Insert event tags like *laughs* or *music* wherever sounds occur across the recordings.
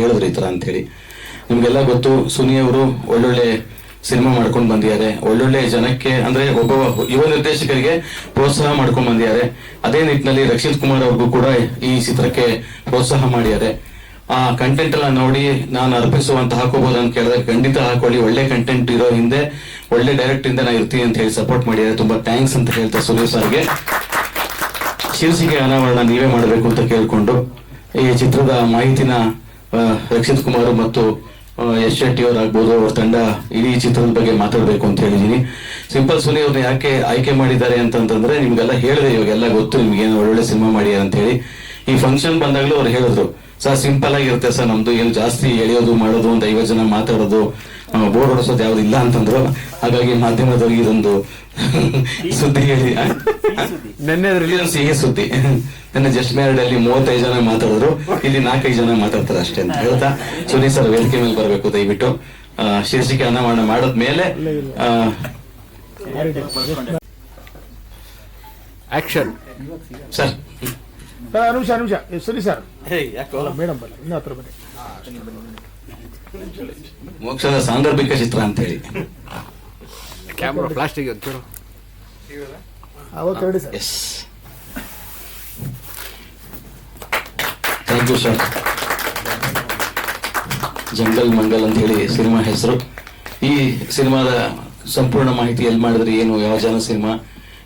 ಹೇಳಿದ್ರು ಈ ಅಂತ ಹೇಳಿ ನಿಮ್ಗೆಲ್ಲ ಗೊತ್ತು, ಸುನಿ ಅವರು ಒಳ್ಳೊಳ್ಳೆ ಸಿನಿಮಾ ಮಾಡ್ಕೊಂಡು ಬಂದಿದ್ದಾರೆ. ಒಳ್ಳೊಳ್ಳೆ ಜನಕ್ಕೆ, ಅಂದ್ರೆ ಒಬ್ಬ ಯುವ ನಿರ್ದೇಶಕರಿಗೆ ಪ್ರೋತ್ಸಾಹ ಮಾಡ್ಕೊಂಡು ಬಂದಿದ್ದಾರೆ. ಅದೇ ನಿಟ್ಟಿನಲ್ಲಿ ರಕ್ಷಿತ್ ಕುಮಾರ್ ಅವ್ರಿಗೂ ಕೂಡ ಈ ಚಿತ್ರಕ್ಕೆ ಪ್ರೋತ್ಸಾಹ ಮಾಡಿದ್ದಾರೆ. ಆ ಕಂಟೆಂಟ್ ಎಲ್ಲ ನೋಡಿ ನಾನು ಅರ್ಪಿಸುವಂತ ಹಾಕೋಬಹುದು ಅಂತ ಕೇಳಿದ್ರೆ ಖಂಡಿತ ಹಾಕೊಳ್ಳಿ. ಒಳ್ಳೆ ಕಂಟೆಂಟ್ ಇರೋ ಹಿಂದೆ, ಒಳ್ಳೆ ಡೈರೆಕ್ಟ್ ಇಂದ ನಾ ಇರ್ತೀನಿ ಅಂತ ಹೇಳಿ ಸಪೋರ್ಟ್ ಮಾಡಿದ್ದಾರೆ. ತುಂಬಾ ಥ್ಯಾಂಕ್ಸ್ ಅಂತ ಹೇಳ್ತಾ ಸುನೀಲ್ ಸರ್ಗೆ. ಶೀರ್ಷಿಕೆ ಅನಾವರಣ ನೀವೇ ಮಾಡಬೇಕು ಅಂತ ಕೇಳ್ಕೊಂಡು ಈ ಚಿತ್ರದ ಮಾಹಿತಿನ ರಕ್ಷಿತ್ ಕುಮಾರ್ ಮತ್ತು ಯಶ್ ಶೆಟ್ಟಿ ಅವರಾಗ್ಬೋದು ಅವ್ರ ತಂಡ ಇಡೀ ಚಿತ್ರದ ಬಗ್ಗೆ ಮಾತಾಡಬೇಕು ಅಂತ ಹೇಳಿದೀನಿ. ಸಿಂಪಲ್ ಸುನಿ ಅವ್ರನ್ನ ಯಾಕೆ ಆಯ್ಕೆ ಮಾಡಿದ್ದಾರೆ ಅಂತಂತಂದ್ರೆ ನಿಮ್ಗೆಲ್ಲ ಹೇಳಿದೆ, ಇವಾಗೆಲ್ಲ ಗೊತ್ತು, ನಿಮ್ಗೆ ಏನು ಒಳ್ಳೊಳ್ಳೆ ಸಿನಿಮಾ ಮಾಡಿ ಅಂತ ಹೇಳಿ ಈ ಫಂಕ್ಷನ್ ಬಂದಾಗಲೂ ಅವ್ರು ಹೇಳಿದ್ರು ಸರ್ ಸಿಂಪಲ್ ಆಗಿರುತ್ತೆ ಸರ್ ನಮ್ದು ಏನು ಜಾಸ್ತಿ ಎಳೆಯೋದು, ಮಾಡೋದು, ಒಂದು ಐವತ್ತು ಜನ ಮಾತಾಡೋದು ಬೋರ್ಡ್ ಹೊಡಿಸೋದು ಯಾವ್ದು ಇಲ್ಲ ಅಂತಂದ್ರು. ಹಾಗಾಗಿ ಮಾಧ್ಯಮದವ್ರಿಗೆ ಇದೊಂದು ಸುದ್ದಿ ಹೇಳಿ? ನಿನ್ನೆ ರಿಲೀಸ್ ಸಿಹಿ ಸುದ್ದಿ. ನನ್ನ ಜಸ್ಟ್ ಮ್ಯಾರಿಡ್ ಅಲ್ಲಿ ಮೂವತ್ತೈದು ಜನ ಮಾತಾಡಿದ್ರು. ಇಲ್ಲಿ ನಾಲ್ಕೈದು ಜನ ಮಾತಾಡ್ತಾರೆ ಅಷ್ಟೇ ಅಂತ ಹೇಳ್ತಾ. ಸುನಿ ಸರ್ ವೇದಿಕೆ ಮೇಲೆ ಬರಬೇಕು ದಯವಿಟ್ಟು. ಆ, ಶೀರ್ಷಿಕೆ ಅನಾವರಣ ಮಾಡಿದ್ಮೇಲೆ ಆ, ಆಕ್ಷನ್. ಸರ್. ಅನುಷಾ ಅನುಷಾ ಸರಿ ಸರ್. ಮೇಡಮ್ ಬಲ್ಲ ಇನ್ನ ಹತ್ರ ಬನ್ನಿ. ಮೋಕ್ಷದ ಸಾಂದರ್ಭಿಕ ಚಿತ್ರ ಅಂತ ಹೇಳಿ. ಕ್ಯಾಮ್ರಾ ಪ್ಲಾಸ್ಟಿಕ್ ಒಂಚೂರು ಕರಡಿ sir. Yes thank you sir jungle Mangal ಅಂತ ಹೇಳಿ ಸಿನಿಮಾ ಹೆಸರು. ಈ ಸಿನಿಮಾದ ಸಂಪೂರ್ಣ ಮಾಹಿತಿ ಎಲ್ಲಿ ಮಾಡಿದ್ರೆ ಏನು ಯಾವ ಜನ ಸಿನಿಮಾ?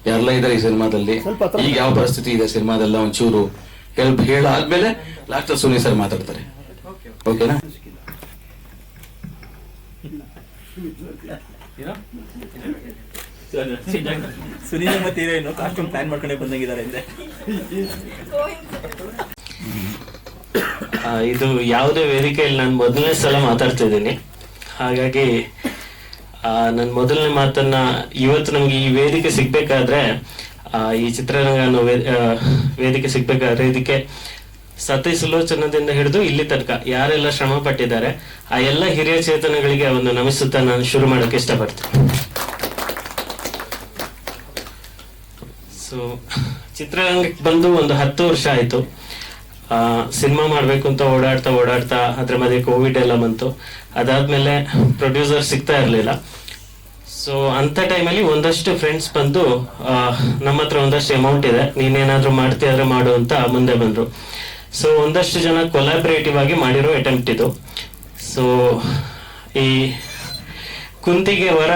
ಯಾರೆಲ್ಲ ಇದ್ದಾರೆ ಈ ಸಿನಿಮಾದಲ್ಲಿ? ಈಗ ಯಾವ ಪರಿಸ್ಥಿತಿ ಇದೆ ಸಿನಿಮಾದೆಲ್ಲ ಒಂಚೂರು ಹೇಳ ಹೇಳಾದ್ಮೇಲೆ ಲಾಸ್ಟ್ ಸುನಿ ಸರ್ ಮಾತಾಡ್ತಾರೆ. ಓಕೆನಾ ಸುನೀಲ್ ಮತ್ತೆ ಹೀರೋಯಿನ್ ಕಾಸ್ಟ್ಯೂಮ್ ಪ್ಲಾನ್ ಮಾಡ್ಕೊಂಡೇ ಬಂದಂಗಿದ್ದಾರೆ ಆ, ಇದು ಯಾವುದೇ ವೇದಿಕೆಯಲ್ಲಿ ನಾನು ಮೊದಲನೇ ಸಲ ಮಾತಾಡ್ತಾ ಇದ್ದೀನಿ ಹಾಗಾಗಿ ನನ್ನ ಮೊದಲನೇ ಮಾತನ್ನ ಇವತ್ತು ನಮ್ಗೆ ಈ ವೇದಿಕೆ ಸಿಗ್ಬೇಕಾದ್ರೆ ಈ ಚಿತ್ರರಂಗ ವೇದಿಕೆ ಸಿಗ್ಬೇಕಾದ್ರೆ ಇದಕ್ಕೆ ಸತಿ ಸುಲೋಚನದಿಂದ ಹಿಡಿದು ಇಲ್ಲಿ ತನಕ ಯಾರೆಲ್ಲ ಶ್ರಮ ಪಟ್ಟಿದ್ದಾರೆ ಆ ಎಲ್ಲ ಹಿರಿಯ ಚೇತನಗಳಿಗೆ ಒಂದು ನಮಿಸುತ್ತಾ ನಾನು ಶುರು ಮಾಡೋಕೆ ಇಷ್ಟಪಡ್ತೀನಿ. ಸೊ *clears throat* ಚಿತ್ರರಂಗಕ್ಕೆ ಬಂದು ಒಂದು ಹತ್ತು ವರ್ಷ ಆಯ್ತು. ಸಿನಿಮಾ ಮಾಡಬೇಕು ಅಂತ ಓಡಾಡ್ತಾ ಓಡಾಡ್ತಾ ಅದ್ರ ಮಧ್ಯೆ ಕೋವಿಡ್ ಎಲ್ಲ ಬಂತು. ಅದಾದ್ಮೇಲೆ ಪ್ರೊಡ್ಯೂಸರ್ ಸಿಗ್ತಾ ಇರಲಿಲ್ಲ. ಸೊ ಅಂಥ ಟೈಮಲ್ಲಿ ಒಂದಷ್ಟು ಫ್ರೆಂಡ್ಸ್ ಬಂದು ನಮ್ಮ ಹತ್ರ ಒಂದಷ್ಟು ಅಮೌಂಟ್ ಇದೆ. ನೀನೇನಾದರೂ ಮಾಡ್ತೀಯಾದ್ರೆ ಮಾಡು ಅಂತ ಮುಂದೆ ಬಂದ್ರು. ಸೊ ಒಂದಷ್ಟು ಜನ ಕೊಲಾಬ್ರೇಟಿವ್ ಆಗಿ ಮಾಡಿರೋ ಅಟೆಂಪ್ಟ್ ಇದು. ಸೊ ಈ ಕುಂತಿಗೆ ವರ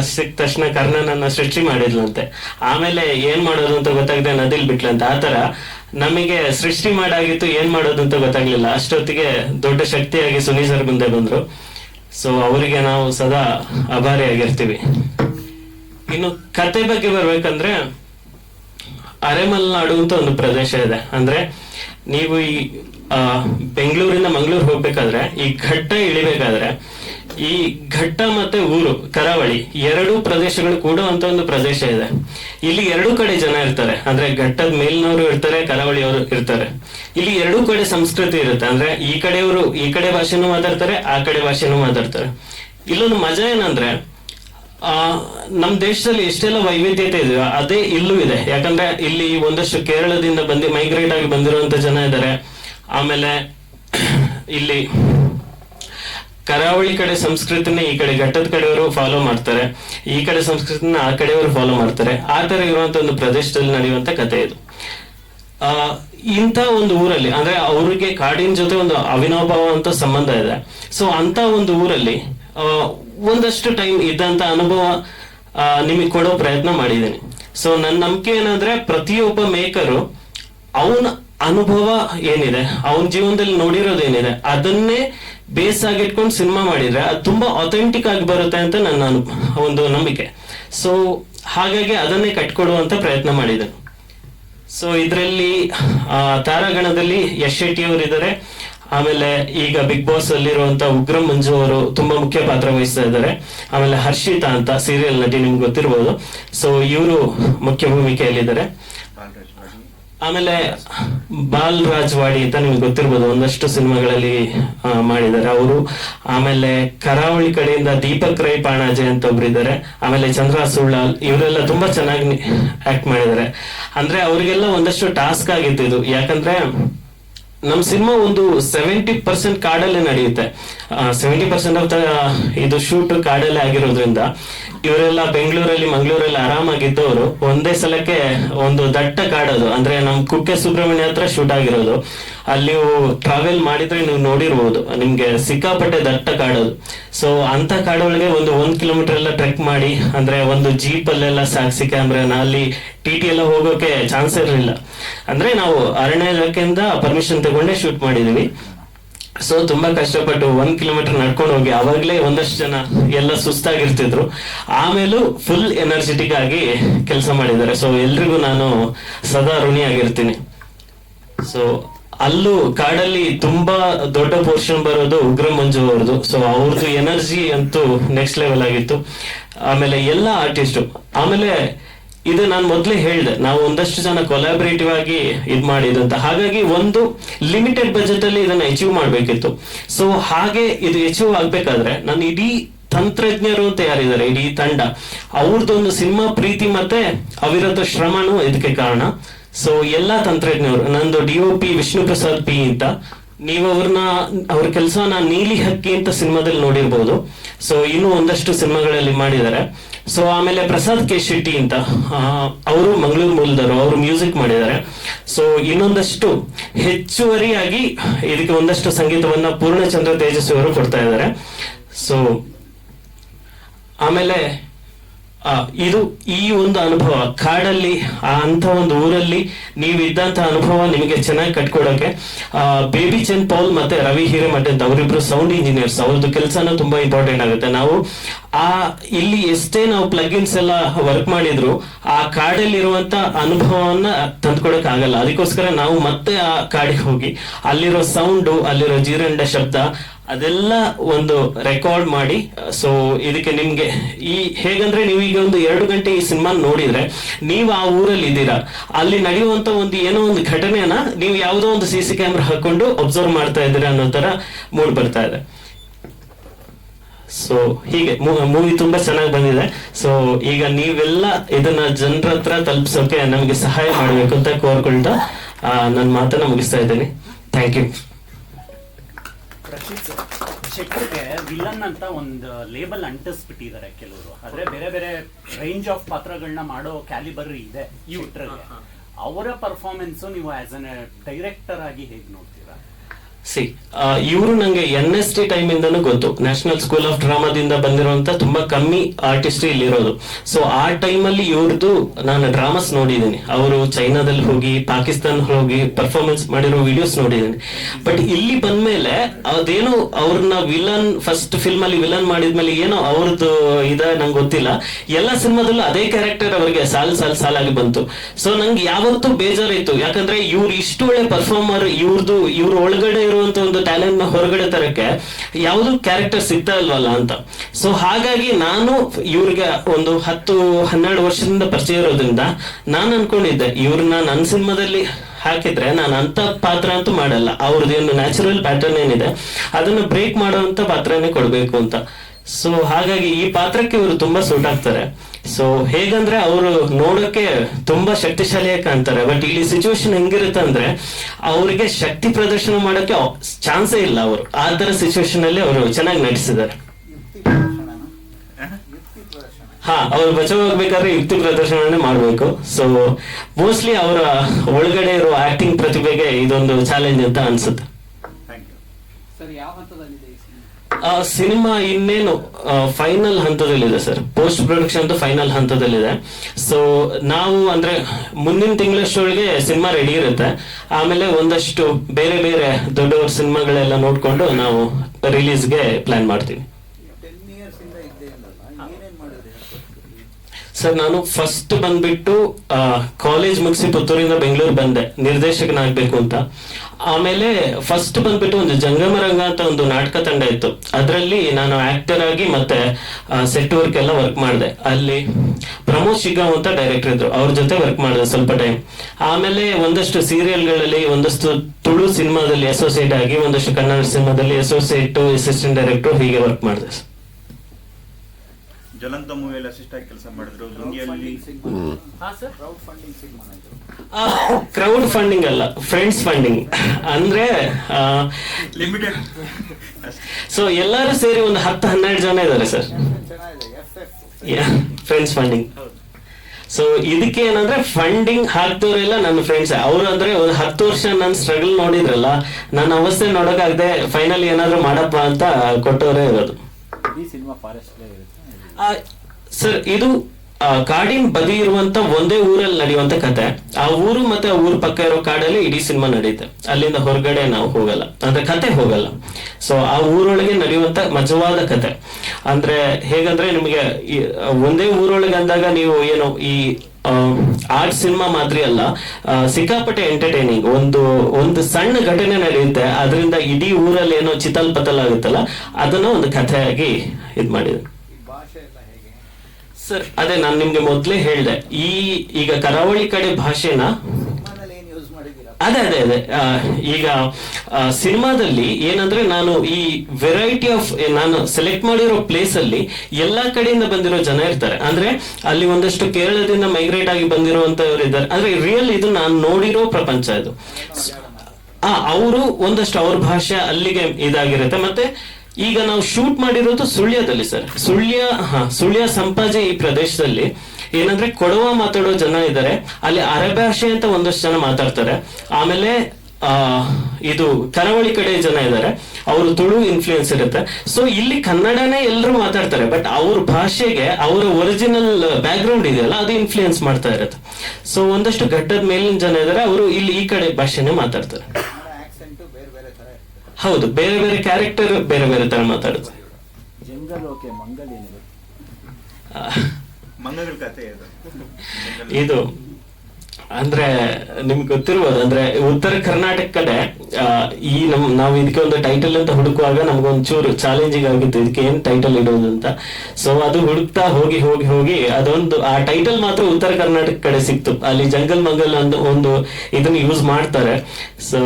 ಸಿಕ್ಕ ತಕ್ಷಣ ಕರ್ಣನನ್ನ ಸೃಷ್ಟಿ ಮಾಡಿದ್ಲಂತೆ. ಆಮೇಲೆ ಏನ್ ಮಾಡೋದು ಅಂತ ಗೊತ್ತಾಗದೆ ನದಿಲ್ ಬಿಟ್ಲಂತೆ. ಆತರ ನಮಗೆ ಸೃಷ್ಟಿ ಮಾಡಾಗಿತ್ತು, ಏನ್ ಮಾಡೋದು ಅಂತ ಗೊತ್ತಾಗ್ಲಿಲ್ಲ. ಅಷ್ಟೊತ್ತಿಗೆ ದೊಡ್ಡ ಶಕ್ತಿಯಾಗಿ ಸುನೀಸರ್ ಮುಂದೆ ಬಂದ್ರು. ಸೊ ಅವರಿಗೆ ನಾವು ಸದಾ ಅಭಾರಿಯಾಗಿರ್ತೀವಿ. ಇನ್ನು ಕತೆ ಬಗ್ಗೆ ಬರ್ಬೇಕಂದ್ರೆ ಅರೆಮಲ್ನಾಡು ಅಂತ ಒಂದು ಪ್ರದೇಶ ಇದೆ. ಅಂದ್ರೆ ನೀವು ಈ ಬೆಂಗಳೂರಿಂದ ಮಂಗಳೂರು ಹೋಗ್ಬೇಕಾದ್ರೆ ಈ ಘಟ್ಟ ಇಳಿಬೇಕಾದ್ರೆ ಈ ಘಟ್ಟ ಮತ್ತೆ ಊರು, ಕರಾವಳಿ, ಎರಡೂ ಪ್ರದೇಶಗಳು ಕೂಡುವಂತ ಒಂದು ಪ್ರದೇಶ ಇದೆ. ಇಲ್ಲಿ ಎರಡು ಕಡೆ ಜನ ಇರ್ತಾರೆ. ಅಂದ್ರೆ ಘಟ್ಟದ ಮೇಲಿನವರು ಇರ್ತಾರೆ, ಕರಾವಳಿಯವರು ಇರ್ತಾರೆ. ಇಲ್ಲಿ ಎರಡೂ ಕಡೆ ಸಂಸ್ಕೃತಿ ಇರುತ್ತೆ. ಅಂದ್ರೆ ಈ ಕಡೆಯವರು ಈ ಕಡೆ ಭಾಷೆನೂ ಮಾತಾಡ್ತಾರೆ, ಆ ಕಡೆ ಭಾಷೆನೂ ಮಾತಾಡ್ತಾರೆ. ಇಲ್ಲೊಂದು ಮಜಾ ಏನಂದ್ರೆ ಆ, ನಮ್ ದೇಶದಲ್ಲಿ ಎಷ್ಟೆಲ್ಲ ವೈವಿಧ್ಯತೆ ಇದೆ, ಅದೇ ಇಲ್ಲೂ ಇದೆ. ಯಾಕಂದ್ರೆ ಇಲ್ಲಿ ಒಂದಷ್ಟು ಕೇರಳದಿಂದ ಬಂದು ಮೈಗ್ರೇಟ್ ಆಗಿ ಬಂದಿರುವಂತ ಜನ ಇದ್ದಾರೆ. ಆಮೇಲೆ ಇಲ್ಲಿ ಕರಾವಳಿ ಕಡೆ ಸಂಸ್ಕೃತಿನ ಈ ಕಡೆ ಘಟ್ಟದ ಕಡೆಯವರು ಫಾಲೋ ಮಾಡ್ತಾರೆ. ಈ ಕಡೆ ಸಂಸ್ಕೃತಿನ ಆ ಕಡೆಯವರು ಫಾಲೋ ಮಾಡ್ತಾರೆ. ಆ ತರ ಇರುವಂತ ಒಂದು ಪ್ರದೇಶದಲ್ಲಿ ನಡೆಯುವಂತ ಕತೆ ಇದು. ಆ, ಇಂಥ ಒಂದು ಊರಲ್ಲಿ, ಅಂದ್ರೆ ಅವ್ರಿಗೆ ಕಾಡಿನ ಜೊತೆ ಒಂದು ಅವಿನಾಭಾವ ಅಂತ ಸಂಬಂಧ ಇದೆ. ಸೊ ಅಂತ ಒಂದು ಊರಲ್ಲಿ ಒಂದಷ್ಟು ಟೈಮ್ ಇದ್ದಂತ ಅನುಭವ ನಿಮಗೆ ಕೊಡೋ ಪ್ರಯತ್ನ ಮಾಡಿದ್ದೀನಿ. ಸೊ ನನ್ನ ನಂಬಿಕೆ ಏನಂದ್ರೆ ಪ್ರತಿಯೊಬ್ಬ ಮೇಕರು ಅವನ ಅನುಭವ ಏನಿದೆ, ಅವನ ಜೀವನದಲ್ಲಿ ನೋಡಿರೋದೇನಿದೆ ಅದನ್ನೇ ಬೇಸ್ ಆಗಿಟ್ಕೊಂಡು ಸಿನಿಮಾ ಮಾಡಿದ್ರೆ ಅದು ತುಂಬಾ ಅಥೆಂಟಿಕ್ ಆಗಿ ಬರುತ್ತೆ ಅಂತ ನನ್ನ ಒಂದು ನಂಬಿಕೆ. ಸೊ ಹಾಗಾಗಿ ಅದನ್ನೇ ಕಟ್ಕೊಡುವಂತ ಪ್ರಯತ್ನ ಮಾಡಿದೆ ಸೊ ಇದರಲ್ಲಿ ತಾರಾಗಣದಲ್ಲಿ ಯಶ್ ಶೆಟ್ಟಿ ಅವರು ಇದ್ದಾರೆ ಆಮೇಲೆ ಈಗ ಬಿಗ್ ಬಾಸ್ ಅಲ್ಲಿರುವಂತ ಉಗ್ರಂ ಮಂಜು ಅವರು ತುಂಬಾ ಮುಖ್ಯ ಪಾತ್ರ ವಹಿಸ್ತಾ ಇದ್ದಾರೆ. ಆಮೇಲೆ ಹರ್ಷಿತಾ ಅಂತ ಸೀರಿಯಲ್ ನಟಿ ನಿಮ್ಗೆ ಗೊತ್ತಿರ್ಬೋದು. ಸೊ ಇವರು ಮುಖ್ಯ ಭೂಮಿಕೆಯಲ್ಲಿದ್ದಾರೆ. ಆಮೇಲೆ ಬಾಲ್ ರಾಜ್ವಾಡಿ ಅಂತ ನಿಮ್ಗೆ ಗೊತ್ತಿರ್ಬೋದು, ಒಂದಷ್ಟು ಸಿನಿಮಾಗಳಲ್ಲಿ ಮಾಡಿದ್ದಾರೆ ಅವರು. ಆಮೇಲೆ ಕರಾವಳಿ ಕಡೆಯಿಂದ ದೀಪಕ್ ರೈ ಪಾಣಾಜೆ ಅಂತ ಒಬ್ರು ಇದ್ದಾರೆ. ಆಮೇಲೆ ಚಂದ್ರ ಸುಳ್ಳಾಲ್, ಇವರೆಲ್ಲ ತುಂಬಾ ಚೆನ್ನಾಗಿ ಆಕ್ಟ್ ಮಾಡಿದ್ದಾರೆ. ಅಂದ್ರೆ ಅವರಿಗೆಲ್ಲ ಒಂದಷ್ಟು ಟಾಸ್ಕ್ ಆಗಿತ್ತು ಇದು. ಯಾಕಂದ್ರೆ ನಮ್ಮ ಸಿನಿಮಾ ಒಂದು ಸೆವೆಂಟಿ ಪರ್ಸೆಂಟ್ ಕಾಡಲ್ಲೇ ನಡೆಯುತ್ತೆ. ಸೆವೆಂಟಿ ಪರ್ಸೆಂಟ್ ಆಫ್ ದ ಇದು ಶೂಟ್ ಕಾಡಲ್ಲೇ ಆಗಿರೋದ್ರಿಂದ ಇವರೆಲ್ಲ ಬೆಂಗಳೂರಲ್ಲಿ, ಮಂಗಳೂರಲ್ಲಿ ಆರಾಮಾಗಿದ್ದವರು, ಒಂದೇ ಸಲಕ್ಕೆ ಒಂದು ದಟ್ಟ ಕಾಡೋದು, ಅಂದ್ರೆ ನಮ್ ಕುಕ್ಕೆ ಸುಬ್ರಹ್ಮಣ್ಯ ಹತ್ರ ಶೂಟ್ ಆಗಿರೋದು. ಅಲ್ಲಿ ಟ್ರಾವೆಲ್ ಮಾಡಿದ್ರೆ ನೀವು ನೋಡಿರ್ಬೋದು, ನಿಮ್ಗೆ ಸಿಕ್ಕಾಪಟ್ಟೆ ದಟ್ಟ ಕಾಡೋದು. ಸೊ ಅಂತ ಕಾಡೊಳಗೆ ಒಂದು ಒಂದ್ ಕಿಲೋಮೀಟರ್ ಎಲ್ಲ ಟ್ರೆಕ್ ಮಾಡಿ, ಅಂದ್ರೆ ಒಂದು ಜೀಪ್ ಅಲ್ಲೆಲ್ಲ ಸಾಕ್ಸಿ ಕ್ಯಾಮ್ರಾನ ಅಲ್ಲಿ ಟಿ ಟಿ ಎಲ್ಲ ಹೋಗೋಕೆ ಚಾನ್ಸ್ ಇರಲಿಲ್ಲ. ಅಂದ್ರೆ ನಾವು ಅರಣ್ಯ ಇಲಾಖೆಯಿಂದ ಪರ್ಮಿಷನ್ ತಗೊಂಡೆ ಶೂಟ್ ಮಾಡಿದೀವಿ. ಸೊ ತುಂಬಾ ಕಷ್ಟಪಟ್ಟು ಒಂದ್ ಕಿಲೋಮೀಟರ್ ನಡ್ಕೊಂಡು ಹೋಗಿ ಅವಾಗ್ಲೇ ಒಂದಷ್ಟು ಜನ ಎಲ್ಲ ಸುಸ್ತಾಗಿರ್ತಿದ್ರು. ಆಮೇಲೂ ಫುಲ್ ಎನರ್ಜೆಟಿಕ್ ಆಗಿ ಕೆಲಸ ಮಾಡಿದ್ದಾರೆ. ಸೊ ಎಲ್ರಿಗೂ ನಾನು ಸದಾ ಋಣಿಯಾಗಿರ್ತೀನಿ. ಸೊ ಅಲ್ಲೂ ಕಾಡಲ್ಲಿ ತುಂಬಾ ದೊಡ್ಡ ಪೋರ್ಷನ್ ಬರೋದು ಉಗ್ರ ಮಂಜು ಅವ್ರದ್ದು. ಸೊ ಅವ್ರದ್ದು ಎನರ್ಜಿ ಅಂತೂ ನೆಕ್ಸ್ಟ್ ಲೆವೆಲ್ ಆಗಿತ್ತು. ಆಮೇಲೆ ಎಲ್ಲ ಆರ್ಟಿಸ್ಟ್ ಆಮೇಲೆ ಇದು ನಾನು ಮೊದಲೇ ಹೇಳಿದೆ. ನಾವು ಒಂದಷ್ಟು ಜನ ಕೊಲಾಬರೇಟಿವ್ ಆಗಿ ಇದು ಮಾಡಿದಂತ. ಹಾಗಾಗಿ ಒಂದು ಲಿಮಿಟೆಡ್ ಬಜೆಟ್ ಅಲ್ಲಿ ಇದನ್ನ ಅಚೀವ್ ಮಾಡಬೇಕಿತ್ತು. ಸೊ ಹಾಗೆ ಇದು ಅಚೀವ್ ಆಗ್ಬೇಕಾದ್ರೆ ನಾನು ಇಡೀ ತಂತ್ರಜ್ಞರು ಅಂತ ಯಾರಿದ್ದಾರೆ, ಇಡೀ ತಂಡ ಅವ್ರದ್ದೊಂದು ಸಿನಿಮಾ ಪ್ರೀತಿ ಮತ್ತೆ ಅವಿರತ ಶ್ರಮನೂ ಇದಕ್ಕೆ ಕಾರಣ. ಸೊ ಎಲ್ಲಾ ತಂತ್ರಜ್ಞರು, ನಂದು D O P Vishnu Prasad P ಅಂತ, ನೀವು ಅವ್ರನ್ನ, ಅವ್ರ ಕೆಲಸ ನೀಲಿ ಹಕ್ಕಿ ಅಂತ ಸಿನಿಮಾದಲ್ಲಿ ನೋಡಿರ್ಬೋದು. ಸೊ ಇನ್ನೂ ಒಂದಷ್ಟು ಸಿನಿಮಾಗಳಲ್ಲಿ ಮಾಡಿದ್ದಾರೆ. ಸೊ ಆಮೇಲೆ ಪ್ರಸಾದ್ ಕೆ ಶೆಟ್ಟಿ ಅಂತ ಅವರು ಮಂಗಳೂರು ಮೂಲದವರು, ಅವರು ಮ್ಯೂಸಿಕ್ ಮಾಡಿದ್ದಾರೆ. ಸೊ ಇನ್ನೊಂದಷ್ಟು ಹೆಚ್ಚುವರಿಯಾಗಿ ಇದಕ್ಕೆ ಒಂದಷ್ಟು ಸಂಗೀತವನ್ನ ಪೂರ್ಣಚಂದ್ರ ತೇಜಸ್ವಿ ಅವರು ಕೊಡ್ತಾ ಇದ್ದಾರೆ. ಸೊ ಆಮೇಲೆ ಇದು ಈ ಒಂದು ಅನುಭವ. ಕಾಡಲ್ಲಿ ಅಂತ ಒಂದು ಊರಲ್ಲಿ ನೀವು ಇದ್ದಂತ ಅನುಭವ ನಿಮಗೆ ಚೆನ್ನಾಗಿ ಕಟ್ಕೊಡಕ್ಕೆ ಬೇಬಿ ಚಂದ್ ಪೌಲ್ ಮತ್ತೆ ರವಿ ಹಿರೇಮಠ ಅಂತ ಅವರಿಬ್ರು ಸೌಂಡ್ ಇಂಜಿನಿಯರ್ಸ್ ಅವ್ರದ್ದು ಕೆಲಸನ ತುಂಬಾ ಇಂಪಾರ್ಟೆಂಟ್ ಆಗುತ್ತೆ. ನಾವು, ಆ, ಇಲ್ಲಿ ಎಷ್ಟೇ ನಾವು ಪ್ಲಗಿನ್ಸ್ ಎಲ್ಲ ವರ್ಕ್ ಮಾಡಿದ್ರು, ಆ ಕಾಡಲ್ಲಿರುವಂತ ಅನುಭವವನ್ನ ತಂದ್ಕೊಡಕ್ ಆಗಲ್ಲ. ಅದಕ್ಕೋಸ್ಕರ ನಾವು ಮತ್ತೆ ಆ ಕಾಡಿಗೆ ಹೋಗಿ, ಅಲ್ಲಿರೋ ಸೌಂಡು ಅಲ್ಲಿರೋ ಜೀರಂಡ ಶಬ್ದ ಅದೆಲ್ಲ ಒಂದು ರೆಕಾರ್ಡ್ ಮಾಡಿ ಸೊ ಇದಕ್ಕೆ ನಿಮ್ಗೆ ಈ, ಹೇಗಂದ್ರೆ ನೀವು ಈಗ ಒಂದು ಎರಡು ಗಂಟೆ ಈ ಸಿನಿಮಾ ನೋಡಿದ್ರೆ, ನೀವು ಆ ಊರಲ್ಲಿ ಇದ್ದೀರಾ, ಅಲ್ಲಿ ನಡೆಯುವಂತ ಒಂದು ಏನೋ ಒಂದು ಘಟನೆಯನ್ನ ನೀವು ಯಾವುದೋ ಒಂದು ಸಿ ಸಿ ಕ್ಯಾಮ್ರಾ ಹಾಕೊಂಡು ಅಬ್ಸರ್ವ್ ಮಾಡ್ತಾ ಇದ್ದೀರಾ ಅನ್ನೋ ತರ ಮೂಡ್ ಬರ್ತಾ ಇದೆ. ಸೊ ಹೀಗೆ ಮೂವಿ ತುಂಬಾ ಚೆನ್ನಾಗಿ ಬಂದಿದೆ. ಸೊ ಈಗ ನೀವೆಲ್ಲ ಇದನ್ನ ಜನರ ಹತ್ರ ತಲುಪಿಸೋಕೆ ನಮಗೆ ಸಹಾಯ ಮಾಡಬೇಕು ಅಂತ ಕೋರ್ಕೊಳ್ತಾ ನನ್ನ ಮಾತನ್ನ ಮುಗಿಸ್ತಾ ಇದ್ದೀನಿ. ಥ್ಯಾಂಕ್ ಯು ರಕ್ಷಿತ್ ಶೆಟ್ಟರ್ಗೆ ವಿಲನ್ ಅಂತ ಒಂದು ಲೇಬಲ್ ಅಂಟಿಸ್ಬಿಟ್ಟಿದ್ದಾರೆ ಕೆಲವರು. ಆದ್ರೆ ಬೇರೆ ಬೇರೆ ರೇಂಜ್ ಆಫ್ ಪಾತ್ರಗಳನ್ನ ಮಾಡೋ ಕ್ಯಾಲಿಬರ್ ಇದೆ ಈ ಶೆಟ್ಟರ್ಗೆ ಅವರ ಪರ್ಫಾರ್ಮೆನ್ಸ್ ನೀವು ಆಸ್ ಅನ್ ಡೈರೆಕ್ಟರ್ ಆಗಿ ಹೇಗೆ ನೋಡ್ತೀರಾ? ಸಿ ಇವರು ನಂಗೆ ಎನ್ ಎಸ್ ಟಿ ಟೈಮ್ ಇಂದನೂ ಗೊತ್ತು. ನ್ಯಾಷನಲ್ ಸ್ಕೂಲ್ ಆಫ್ ಡ್ರಾಮಾದಿಂದ ಬಂದಿರುವಂತ ತುಂಬಾ ಕಮ್ಮಿ ಆರ್ಟಿಸ್ಟ್ ಇಲ್ಲಿರೋದು. ಸೊ ಆ ಟೈಮ್ ಅಲ್ಲಿ ಇವ್ರದ್ದು ನಾನು ಡ್ರಾಮಾಸ್ ನೋಡಿದ್ದೀನಿ. ಅವರು ಚೈನಾದಲ್ಲಿ ಹೋಗಿ, ಪಾಕಿಸ್ತಾನ ಹೋಗಿ ಪರ್ಫಾರ್ಮೆನ್ಸ್ ಮಾಡಿರೋ ವಿಡಿಯೋಸ್ ನೋಡಿದ್ದೀನಿ. ಬಟ್ ಇಲ್ಲಿ ಬಂದ್ಮೇಲೆ ಅದೇನು ಅವ್ರನ್ನ ವಿಲನ್ ಫಸ್ಟ್ ಫಿಲ್ಮ್ ಅಲ್ಲಿ ವಿಲನ್ ಮಾಡಿದ್ಮೇಲೆ ಏನೋ ಅವ್ರದ್ದು ಇದ ನಂಗೆ ಗೊತ್ತಿಲ್ಲ. ಎಲ್ಲ ಸಿನಿಮಾದಲ್ಲೂ ಅದೇ ಕ್ಯಾರೆಕ್ಟರ್ ಅವರಿಗೆ ಸಾಲ್ ಸಾಲ್ ಸಾಲಾಗಿ ಬಂತು. ಸೊ ನಂಗೆ ಯಾವತ್ತೂ ಬೇಜಾರಿತ್ತು ಯಾಕಂದ್ರೆ ಇವ್ರು ಇಷ್ಟು ಒಳ್ಳೆ ಪರ್ಫಾರ್ಮರ್ ಇವ್ರದ್ದು ಇವ್ರ ಒಳಗಡೆ ಇರುವಂತ ಒಂದು ಟ್ಯಾಲೆಂಟ್ನ ಹೊರಗಡೆ ತರಕ್ಕೆ ಯಾವುದು ಕ್ಯಾರೆಕ್ಟರ್ ಸಿಗ್ತಾ ಇಲ್ವಲ್ಲ ಅಂತ. ಸೊ ಹಾಗಾಗಿ ನಾನು ಇವ್ರಿಗೆ ಒಂದು ಹತ್ತು, ಹನ್ನೆರಡು ವರ್ಷದಿಂದ ಪರಿಚಯ ಇರೋದ್ರಿಂದ ನಾನು ಅನ್ಕೊಂಡಿದ್ದೆ, ಇವ್ರನ್ನ ನನ್ನ ಸಿನಿಮಾದಲ್ಲಿ ಹಾಕಿದ್ರೆ ನಾನು ಅಂತ ಪಾತ್ರ ಅಂತೂ ಮಾಡಲ್ಲ. ಅವ್ರದ್ದೇನು ನ್ಯಾಚುರಲ್ ಪ್ಯಾಟರ್ನ್ ಏನಿದೆ, ಅದನ್ನ ಬ್ರೇಕ್ ಮಾಡುವಂತ ಪಾತ್ರನೇ ಕೊಡ್ಬೇಕು ಅಂತ. ಸೊ ಹಾಗಾಗಿ ಈ ಪಾತ್ರಕ್ಕೆ ಇವರು ತುಂಬಾ ಸೂಟ್ ಆಗ್ತಾರೆ. ಸೊ ಹೇಗಂದ್ರೆ ಅವರು ನೋಡೋಕೆ ತುಂಬಾ ಶಕ್ತಿಶಾಲಿಯಾಗಿ ಕಾಣ್ತಾರೆ. ಬಟ್ ಇಲ್ಲಿ ಸಿಚುವೇಶನ್ ಹೆಂಗಿರುತ್ತೆ ಅಂದ್ರೆ ಅವರಿಗೆ ಶಕ್ತಿ ಪ್ರದರ್ಶನ ಮಾಡೋಕೆ ಚಾನ್ಸೇ ಇಲ್ಲ ಅವರು. ಆ ತರ ಸಿಚುವೇಶನ್ ಅಲ್ಲಿ ಅವರು ಚೆನ್ನಾಗಿ ನಟಿಸಿದ್ದಾರೆ. ಹಾ? ಅವ್ರು ಬಚಾವ್ ಆಗ್ಬೇಕಾದ್ರೆ ಯುಕ್ತಿ ಪ್ರದರ್ಶನನೇ ಮಾಡಬೇಕು. ಸೊ ಮೋಸ್ಟ್ಲಿ ಅವರ ಒಳಗಡೆ ಇರುವ ಆಕ್ಟಿಂಗ್ ಪ್ರತಿಭೆಗೆ ಇದೊಂದು ಚಾಲೆಂಜ್ ಅಂತ ಅನ್ಸುತ್ತೆ. ಆ, ಸಿನಿಮಾ ಇನ್ನೇನು ಫೈನಲ್ ಹಂತದಲ್ಲಿದೆ ಸರ್. ಪೋಸ್ಟ್ ಪ್ರೊಡಕ್ಷನ್ ಫೈನಲ್ ಹಂತದಲ್ಲಿದೆ. ಸೊ ನಾವು ಅಂದ್ರೆ ಮುಂದಿನ ತಿಂಗಳಷ್ಟೊಳಗೆ ಸಿನಿಮಾ ರೆಡಿ ಇರುತ್ತೆ. ಆಮೇಲೆ ಒಂದಷ್ಟು ಬೇರೆ ಬೇರೆ ದೊಡ್ಡ ಸಿನಿಮಾಗಳೆಲ್ಲ ನೋಡ್ಕೊಂಡು ನಾವು ರಿಲೀಸ್ಗೆ ಪ್ಲಾನ್ ಮಾಡ್ತೀವಿ. ಸರ್, ನಾನು ಫಸ್ಟ್ ಬಂದ್ಬಿಟ್ಟು ಕಾಲೇಜ್ ಮುಗಿಸಿ ಪುತ್ತೂರಿಂದ ಬೆಂಗಳೂರು ಬಂದೆ. ನಿರ್ದೇಶಕನಾಗಬೇಕು ಅಂತ. ಆಮೇಲೆ ಫಸ್ಟ್ ಬಂದ್ಬಿಟ್ಟು ಒಂದು ಜಂಗಮರಂಗ ಅಂತ ಒಂದು ನಾಟಕ ತಂಡ ಇತ್ತು. ಅದರಲ್ಲಿ ನಾನು ಆಕ್ಟರ್ ಆಗಿ ಮತ್ತೆ ಸೆಟ್ ವರ್ಕ್ ಎಲ್ಲ ವರ್ಕ್ ಮಾಡಿದೆ. ಅಲ್ಲಿ ಪ್ರಮೋದ್ ಶಿಗಾವ್ ಅಂತ ಡೈರೆಕ್ಟರ್ ಇದ್ರು. ಅವ್ರ ಜೊತೆ ವರ್ಕ್ ಮಾಡಿದೆ ಸ್ವಲ್ಪ ಟೈಮ್ ಆಮೇಲೆ ಒಂದಷ್ಟು ಸೀರಿಯಲ್ಗಳಲ್ಲಿ ಒಂದಷ್ಟು ತುಳು ಸಿನಿಮಾದಲ್ಲಿ ಅಸೋಸಿಯೇಟ್ ಆಗಿ, ಒಂದಷ್ಟು ಕನ್ನಡ ಸಿನಿಮಾದಲ್ಲಿ ಅಸೋಸಿಯೇಟ್ ಅಸಿಸ್ಟೆಂಟ್ ಡೈರೆಕ್ಟರ್ ಹೀಗೆ ವರ್ಕ್ ಮಾಡಿದೆ. ಜಲಂತ ಮೂವಿಯಲ್ಲಿ ಅಸಿಸ್ಟ್ ಆಗಿ ಕೆಲಸ ಮಾಡಿದ್ರು ಲುಂಗಿಯಲ್ಲಿ ಹಾ ಸರ್ ಕ್ರೌಡ್ ಫಂಡಿಂಗ್ ಅಲ್ಲ ಫ್ರೆಂಡ್ಸ್ ಫಂಡಿಂಗ್ ಅಂದ್ರೆ ಲಿಮಿಟೆಡ್ ಸೊ ಎಲ್ಲರೂ ಸೇರಿ ಒಂದು ಹತ್ತು ಹನ್ನೆರಡು ಜನ ಇದ್ದಾರೆ ಸರ್ ಫ್ರೆಂಡ್ಸ್ ಫಂಡಿಂಗ್ ಸೊ ಇದಕ್ಕೆ ಏನಂದ್ರೆ ಫಂಡಿಂಗ್ ಹಾಕ್ದವರೆಲ್ಲ ನನ್ನ ಫ್ರೆಂಡ್ಸ್ ಅವ್ರು ಅಂದ್ರೆ ಒಂದು ಹತ್ತು ವರ್ಷ ನನ್ನ ಸ್ಟ್ರಗಲ್ ನೋಡಿದ್ರಲ್ಲ ನನ್ನ ಅವಸ್ಥೆ ನೋಡೋಕಾಗದೆ ಫೈನಲ್ ಏನಾದ್ರು ಮಾಡಪ್ಪ ಅಂತ ಕೊಟ್ಟವರೇ ಇರೋದು. ಸರ್, ಇದು ಕಾಡಿನ ಬದಿ ಇರುವಂತ ಒಂದೇ ಊರಲ್ಲಿ ನಡೆಯುವಂತ ಕತೆ. ಆ ಊರು ಮತ್ತೆ ಆ ಊರು ಪಕ್ಕ ಇರೋ ಕಾಡಲ್ಲಿ ಇಡೀ ಸಿನಿಮಾ ನಡೆಯುತ್ತೆ. ಅಲ್ಲಿಂದ ಹೊರಗಡೆ ನಾವು ಹೋಗಲ್ಲ. ಅಂದ್ರೆ ಕತೆ ಹೋಗಲ್ಲ. ಸೊ ಆ ಊರೊಳಗೆ ನಡೆಯುವಂತ ಮಜವಾದ ಕತೆ. ಅಂದ್ರೆ ಹೇಗಂದ್ರೆ ನಿಮಗೆ ಒಂದೇ ಊರೊಳಗೆ ಅಂದಾಗ ನೀವು ಏನು ಈ ಆರ್ಟ್ ಸಿನಿಮಾ ಮಾದರಿ ಅಲ್ಲ ಸಿಕ್ಕಾಪಟ್ಟೆ ಎಂಟರ್ಟೈನಿಂಗ್ ಒಂದು ಒಂದು ಸಣ್ಣ ಘಟನೆ ನಡೆಯುತ್ತೆ. ಅದರಿಂದ ಇಡೀ ಊರಲ್ಲಿ ಏನೋ ಚಿತಲ್ ಪತಲ್ ಆಗುತ್ತಲ್ಲ, ಅದನ್ನ ಒಂದು ಕಥೆಯಾಗಿ ಇದ್ ಮಾಡಿದ್ರು. ಸರ್, ಅದೇ ನಾನು ನಿಮ್ಗೆ ಮೊದ್ಲೇ ಹೇಳ್ದೆ, ಈ ಈಗ ಕರಾವಳಿ ಕಡೆ ಭಾಷೆನ ಅದೇ ಅದೇ ಅದೇ ಈಗ ಸಿನಿಮಾದಲ್ಲಿ ಏನಂದ್ರೆ ನಾನು ಈ ವೆರೈಟಿ ಆಫ್ ನಾನು ಸೆಲೆಕ್ಟ್ ಮಾಡಿರೋ ಪ್ಲೇಸ್ ಅಲ್ಲಿ ಎಲ್ಲಾ ಕಡೆಯಿಂದ ಬಂದಿರೋ ಜನ ಇರ್ತಾರೆ. ಅಂದ್ರೆ ಅಲ್ಲಿ ಒಂದಷ್ಟು ಕೇರಳದಿಂದ ಮೈಗ್ರೇಟ್ ಆಗಿ ಬಂದಿರುವಂತವ್ರು ಇದ್ದಾರೆ. ಅಂದ್ರೆ ರಿಯಲ್ ಇದು ನಾನು ನೋಡಿರೋ ಪ್ರಪಂಚ ಇದು ಅವರು ಒಂದಷ್ಟು ಅವ್ರ ಭಾಷೆ ಅಲ್ಲಿಗೆ ಇದಾಗಿರುತ್ತೆ. ಮತ್ತೆ ಈಗ ನಾವು ಶೂಟ್ ಮಾಡಿರೋದು ಸುಳ್ಯದಲ್ಲಿ ಸರ್ ಸುಳ್ಯ, ಹಾ, ಸುಳ್ಯ ಸಂಪಾಜೆ ಈ ಪ್ರದೇಶದಲ್ಲಿ ಏನಂದ್ರೆ ಕೊಡವ ಮಾತಾಡೋ ಜನ ಇದ್ದಾರೆ ಅಲ್ಲಿ ಅರಭಾಷೆ ಅಂತ ಒಂದಷ್ಟು ಜನ ಮಾತಾಡ್ತಾರೆ. ಆಮೇಲೆ, ಆ, ಇದು ಕರಾವಳಿ ಕಡೆ ಜನ ಇದ್ದಾರೆ ಅವರು ತುಳು ಇನ್ಫ್ಲೂಯೆನ್ಸ್ ಇರುತ್ತೆ. ಸೊ ಇಲ್ಲಿ ಕನ್ನಡನೇ ಎಲ್ಲರೂ ಮಾತಾಡ್ತಾರೆ. ಬಟ್ ಅವ್ರ ಭಾಷೆಗೆ, ಅವರ ಒರಿಜಿನಲ್ ಬ್ಯಾಕ್ ಗ್ರೌಂಡ್ ಇದೆಯಲ್ಲ, ಅದು ಇನ್ಫ್ಲೂಯೆನ್ಸ್ ಮಾಡ್ತಾ ಇರುತ್ತೆ. ಸೊ ಒಂದಷ್ಟು ಘಟ್ಟದ ಮೇಲಿನ ಜನ ಇದ್ದಾರೆ ಅವರು ಇಲ್ಲಿ ಈ ಕಡೆ ಭಾಷೆನೇ ಮಾತಾಡ್ತಾರೆ. ಹೌದು ಬೇರೆ ಬೇರೆ ಕ್ಯಾರೆಕ್ಟರ್ ಬೇರೆ ಬೇರೆ ತರ ಮಾತಾಡುದು. ಇದು ಅಂದ್ರೆ ನಿಮ್ಗೆ ಗೊತ್ತಿರ್ಬೋದು ಅಂದ್ರೆ ಉತ್ತರ ಕರ್ನಾಟಕ ಕಡೆ ಈ ನಮ್ ನಾವು ಇದಕ್ಕೆ ಒಂದು ಟೈಟಲ್ ಅಂತ ಹುಡುಕುವಾಗ ನಮ್ಗೊಂಚೂರು ಚಾಲೆಂಜಿಂಗ್ ಆಗಿತ್ತು ಇದಕ್ಕೆ ಏನ್ ಟೈಟಲ್ ಇಡೋದು ಅಂತ. ಸೊ ಅದು ಹುಡುಕ್ತಾ ಹೋಗಿ ಹೋಗಿ ಹೋಗಿ ಅದೊಂದು ಆ ಟೈಟಲ್ ಮಾತ್ರ ಉತ್ತರ ಕರ್ನಾಟಕ ಕಡೆ ಸಿಕ್ತು. ಅಲ್ಲಿ ಜಂಗಲ್ ಮಂಗಲ್ ಅಂತ ಒಂದು ಇದನ್ನ ಯೂಸ್ ಮಾಡ್ತಾರೆ. ಸೊ